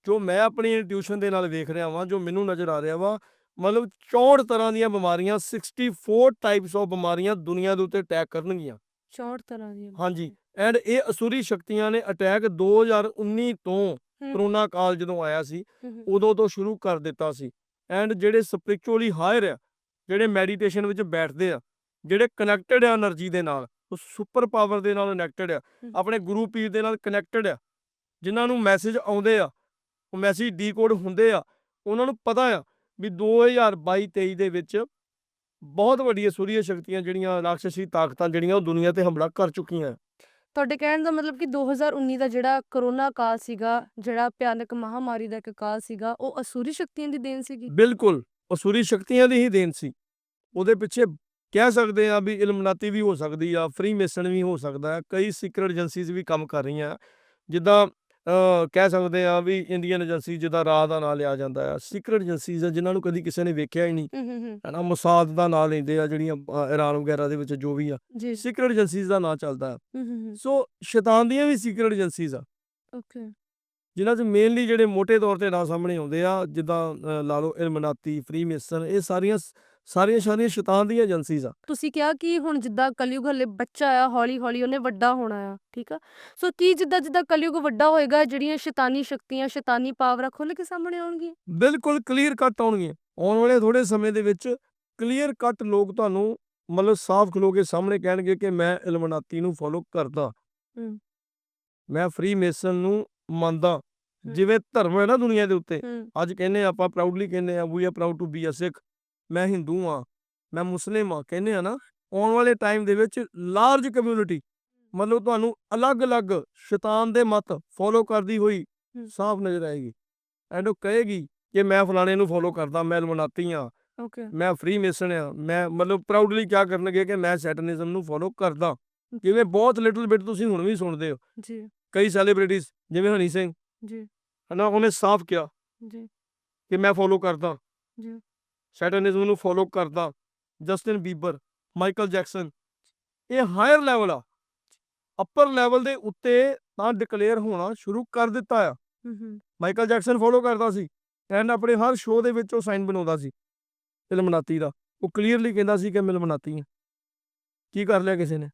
ਜੋ ਮੈਂ ਆਪਣੀ ਇੰਟਿਊਸ਼ਨ ਦੇ ਨਾਲ ਵੇਖ ਰਿਹਾ ਵਾਂ ਜੋ ਮੈਨੂੰ ਨਜ਼ਰ ਆ ਰਿਹਾ ਵਾ ਮਤਲਬ 64 ਤਰ੍ਹਾਂ ਦੀਆਂ ਬਿਮਾਰੀਆਂ 64 ਟਾਈਪਸ ਆਫ ਬਿਮਾਰੀਆਂ ਦੁਨੀਆ ਦੇ ਉੱਤੇ ਅਟੈਕ ਕਰਨਗੀਆਂ। 64 ਤਰ੍ਹਾਂ ਦੀਆਂ ਹਾਂਜੀ ਐਂਡ ਇਹ ਅਸੂਰੀ ਸ਼ਕਤੀਆਂ ਨੇ ਅਟੈਕ 2019 ਤੋਂ ਕਰੋਨਾ ਕਾਲ ਜਦੋਂ ਆਇਆ ਸੀ ਉਦੋਂ ਤੋਂ ਸ਼ੁਰੂ ਕਰ ਦਿੱਤਾ ਸੀ। ਐਂਡ ਜਿਹੜੇ ਸਪਿਰਚੁਅਲੀ ਹਾਇਰ ਆ ਜਿਹੜੇ ਮੈਡੀਟੇਸ਼ਨ ਵਿੱਚ ਬੈਠਦੇ ਆ ਜਿਹੜੇ ਕਨੈਕਟਡ ਆ એનર્ਜੀ ਦੇ ਨਾਲ ਉਹ ਸੁਪਰ ਪਾਵਰ ਦੇ ਨਾਲ ਕਨੈਕਟਡ ਆ। ਆਪਣੇ ਗੁਰੂ ਪੀਰ ਦੇ ਨਾਲ ਕਨੈਕਟਡ ਆ। ਜਿਨ੍ਹਾਂ ਨੂੰ ਮੈਸੇਜ ਆਉਂਦੇ ਆ ਉਹ ਮੈਸੇਜ ਡੀਕੋਡ ਹੁੰਦੇ ਆ ਉਹਨਾਂ ਨੂੰ ਪਤਾ ਆ ਵੀ 2022 23 ਦੇ ਵਿੱਚ ਬਹੁਤ ਵੱਡੀਆਂ ਸੂਰੀਆ ਸ਼ਕਤੀਆਂ ਜਿਹੜੀਆਂ ਰਾਖਸ਼ੀ ਤਾਕਤਾਂ ਜਿਹੜੀਆਂ ਉਹ ਦੁਨੀਆ ਤੇ ਹਮਲਾ ਕਰ ਚੁੱਕੀਆਂ ਤੁਹਾਡੇ ਕਹਿਣ ਦਾ ਮਤਲਬ ਕਿ 2019 ਦਾ ਜਿਹੜਾ ਕਰੋਨਾ ਕਾਲ ਸੀਗਾ, ਜਿਹੜਾ ਭਿਆਨਕ ਮਹਾਮਾਰੀ ਦਾ ਇੱਕ ਕਾਲ ਸੀਗਾ, ਉਹ ਅਸੁਰੀ ਸ਼ਕਤੀਆਂ ਦੀ ਦੇਣ ਸੀਗੀ? ਬਿਲਕੁਲ ਅਸੁਰੀ ਸ਼ਕਤੀਆਂ ਦੀ ਹੀ ਦੇਣ ਸੀ। ਉਹਦੇ ਪਿੱਛੇ ਕਹਿ ਸਕਦੇ ਆ ਵੀ ਇਲਮਨਾਤੀ ਵੀ ਹੋ ਸਕਦੀ ਆ ਫ੍ਰੀ ਮੇਸਨ ਵੀ ਹੋ ਸਕਦਾ ਹੈ ਕਈ ਸੀਕ੍ਰੇਟ ਏਜੰਸੀਜ਼ ਵੀ ਕੰਮ ਕਰ ਰਹੀਆਂ। ਜਿੱਦਾਂ ਕਹਿ ਸਕਦੇ ਆ ਵੀ ਇੰਡੀਅਨ ਏਜੰਸੀ ਜਿਹਦਾ ਰਾਹ ਦਾ ਨਾਂ ਲਿਆ ਜਾਂਦਾ ਆ ਸੀਕ੍ਰੇਟ ਏਜੰਸੀਜ਼ ਆ ਜਿਨ੍ਹਾਂ ਨੂੰ ਕਦੀ ਕਿਸੇ ਨੇ ਵੇਖਿਆ ਹੀ ਨਹੀਂ। ਹਨਾ ਮੋਸਾਦ ਦਾ ਨਾਂ ਲੈਂਦੇ ਆ ਜਿਹੜੀਆਂ ਇਰਾਨ ਵਗੈਰਾ ਦੇ ਵਿੱਚ ਜੋ ਵੀ ਆ। ਸੀਕ੍ਰੇਟ ਏਜੰਸੀਜ਼ ਦਾ ਨਾਂ ਚੱਲਦਾ ਆ। ਸੋ ਸ਼ੈਤਾਨ ਦੀਆਂ ਵੀ ਸੀਕ੍ਰੇਟ ਏਜੰਸੀਜ਼ ਆ ਓਕੇ। ਜਿਨ੍ਹਾਂ 'ਚ ਮੇਨਲੀ ਜਿਹੜੇ ਮੋٹے ਤੌਰ ਤੇ ਨਾਂ ਸਾਹਮਣੇ ਆਉਂਦੇ ਆ ਜਿੱਦਾਂ ਲਾ ਲਓ ਇਲਮਨਾਤੀ ਫ੍ਰੀ ਮੇਸਨ ਇਹ ਸਾਰੀਆਂ ਸਾਰੀਆਂ ਸਾਰੀਆਂ ਸ਼ੈਤਾਨ ਦੀਆਂ ਏਜੰਸੀਜ਼ ਆ ਤੁਸੀਂ ਕਿਹਾ ਕਿ ਹੁਣ ਜਿੱਦਾਂ ਕਲਯੁਗ ਹਲੇ ਬੱਚਾ ਆ ਹੌਲੀ-ਹੌਲੀ ਉਹਨੇ ਵੱਡਾ ਹੋਣਾ ਆ, ਠੀਕ ਆ? ਸੋ ਕੀ ਜਿੱਦਾਂ-ਜਿੱਦਾਂ ਕਲਯੁਗ ਵੱਡਾ ਹੋਏਗਾ ਜਿਹੜੀਆਂ ਸ਼ੈਤਾਨੀ ਸ਼ਕਤੀਆਂ, ਸ਼ੈਤਾਨੀ ਪਾਵਰਾਂ ਖੁੱਲ੍ਹ ਕੇ ਸਾਹਮਣੇ ਆਉਣਗੀਆਂ? ਬਿਲਕੁਲ ਕਲੀਅਰ ਕੱਟ ਆਉਣਗੀਆਂ ਆਉਣ ਵਾਲੇ ਥੋੜੇ ਸਮੇਂ ਦੇ ਵਿੱਚ ਕਲੀਅਰ ਕੱਟ ਲੋਕ ਤੁਹਾਨੂੰ ਮਤਲਬ ਸਾਫ਼ ਖਲੋ ਕੇ ਸਾਹਮਣੇ ਕਹਿਣਗੇ ਕਿ ਮੈਂ ਇਲਮਨਾਤੀ ਨੂੰ ਫੋਲੋ ਕਰਦਾ। ਮੈਂ ਫ੍ਰੀ ਮੇਸਨ ਨੂੰ ਮੰਨਦਾ। ਜਿਵੇਂ ਧਰਮ ਹੈ ਨਾ ਦੁਨੀਆ ਦੇ ਉੱਤੇ। ਅੱਜ ਕਹਿੰਦੇ ਆਪਾਂ ਪ੍ਰਾਊਡਲੀ ਕਹਿੰਦੇ ਆ ਵੀ ਆ proud to be a Sikh ਮੈਂ ਹਿੰਦੂ ਆ ਮੈਂ ਮੁਸਲਿਮ ਆ ਕਹਿੰਦੇ ਆ ਨਾ ਆਉਣ ਵਾਲੇ ਟਾਈਮ ਦੇ ਵਿੱਚ ਲਾਰਜ ਕਮਿਊਨਿਟੀ ਮਤਲਬ ਤੁਹਾਨੂੰ ਅਲੱਗ-ਅਲੱਗ ਸ਼ੈਤਾਨ ਦੇ ਮਤ ਫੋਲੋ ਕਰਦੀ ਹੋਈ। ਸਾਫ਼ ਨਜ਼ਰ ਆਏਗੀ ਐਂਡ ਉਹ ਕਹੇਗੀ ਕਿ ਮੈਂ ਫਲਾਣੇ ਨੂੰ ਫੋਲੋ ਕਰਦਾ ਮੈਂ ਇਲਮਨਾਤੀ ਆ ਓਕੇ। ਮੈਂ ਫ੍ਰੀ ਮੇਸਨ ਆ ਮੈਂ ਮਤਲਬ ਪ੍ਰਾਊਡਲੀ ਕਿਆ ਕਰਨਗੇ ਕਿ ਮੈਂ ਸੈਟਨਿਜ਼ਮ ਨੂੰ ਫੋਲੋ ਕਰਦਾ। ਜਿਵੇਂ ਬਹੁਤ ਲਿਟਲ ਬਿਟ ਤੁਸੀਂ ਹੁਣ ਵੀ ਸੁਣਦੇ ਹੋ। ਜੀ, ਕਈ ਸੈਲੀਬ੍ਰਿਟੀਜ਼ ਜਿਵੇਂ ਹਨੀ ਸਿੰਘ ਜੀ, ਹਨਾ ਉਹਨੇ ਸਾਫ਼ ਕਿਹਾ ਜੀ, ਕਿ ਮੈਂ ਫੋਲੋ ਕਰਦਾ। ਜੀ। ਸੈਟਨਿਜ਼ਮ ਨੂੰ ਫੋਲੋ ਕਰਦਾ ਜਸਟਿਨ ਬੀਬਰ ਮਾਈਕਲ ਜੈਕਸਨ। ਇਹ ਹਾਇਰ ਲੈਵਲ ਆ। ਅਪਰ ਲੈਵਲ ਦੇ ਉੱਤੇ ਤਾਂ ਡਿਕਲੇਅਰ ਹੋਣਾ ਸ਼ੁਰੂ ਕਰ ਦਿੱਤਾ ਆ। ਮਾਈਕਲ ਜੈਕਸਨ ਫੋਲੋ ਕਰਦਾ ਸੀ ਐਂਡ ਆਪਣੇ ਹਰ ਸ਼ੋਅ ਦੇ ਵਿੱਚ ਉਹ ਸਾਈਨ ਬਣਾਉਂਦਾ ਸੀ। ਇਲਮਨਾਤੀ ਦਾ। ਉਹ ਕਲੀਅਰਲੀ ਕਹਿੰਦਾ ਸੀ ਕਿ ਮੈਂ ਇਲਮਨਾਤੀ ਹਾਂ ਕੀ ਕਰ ਲਿਆ ਕਿਸੇ ਨੇ?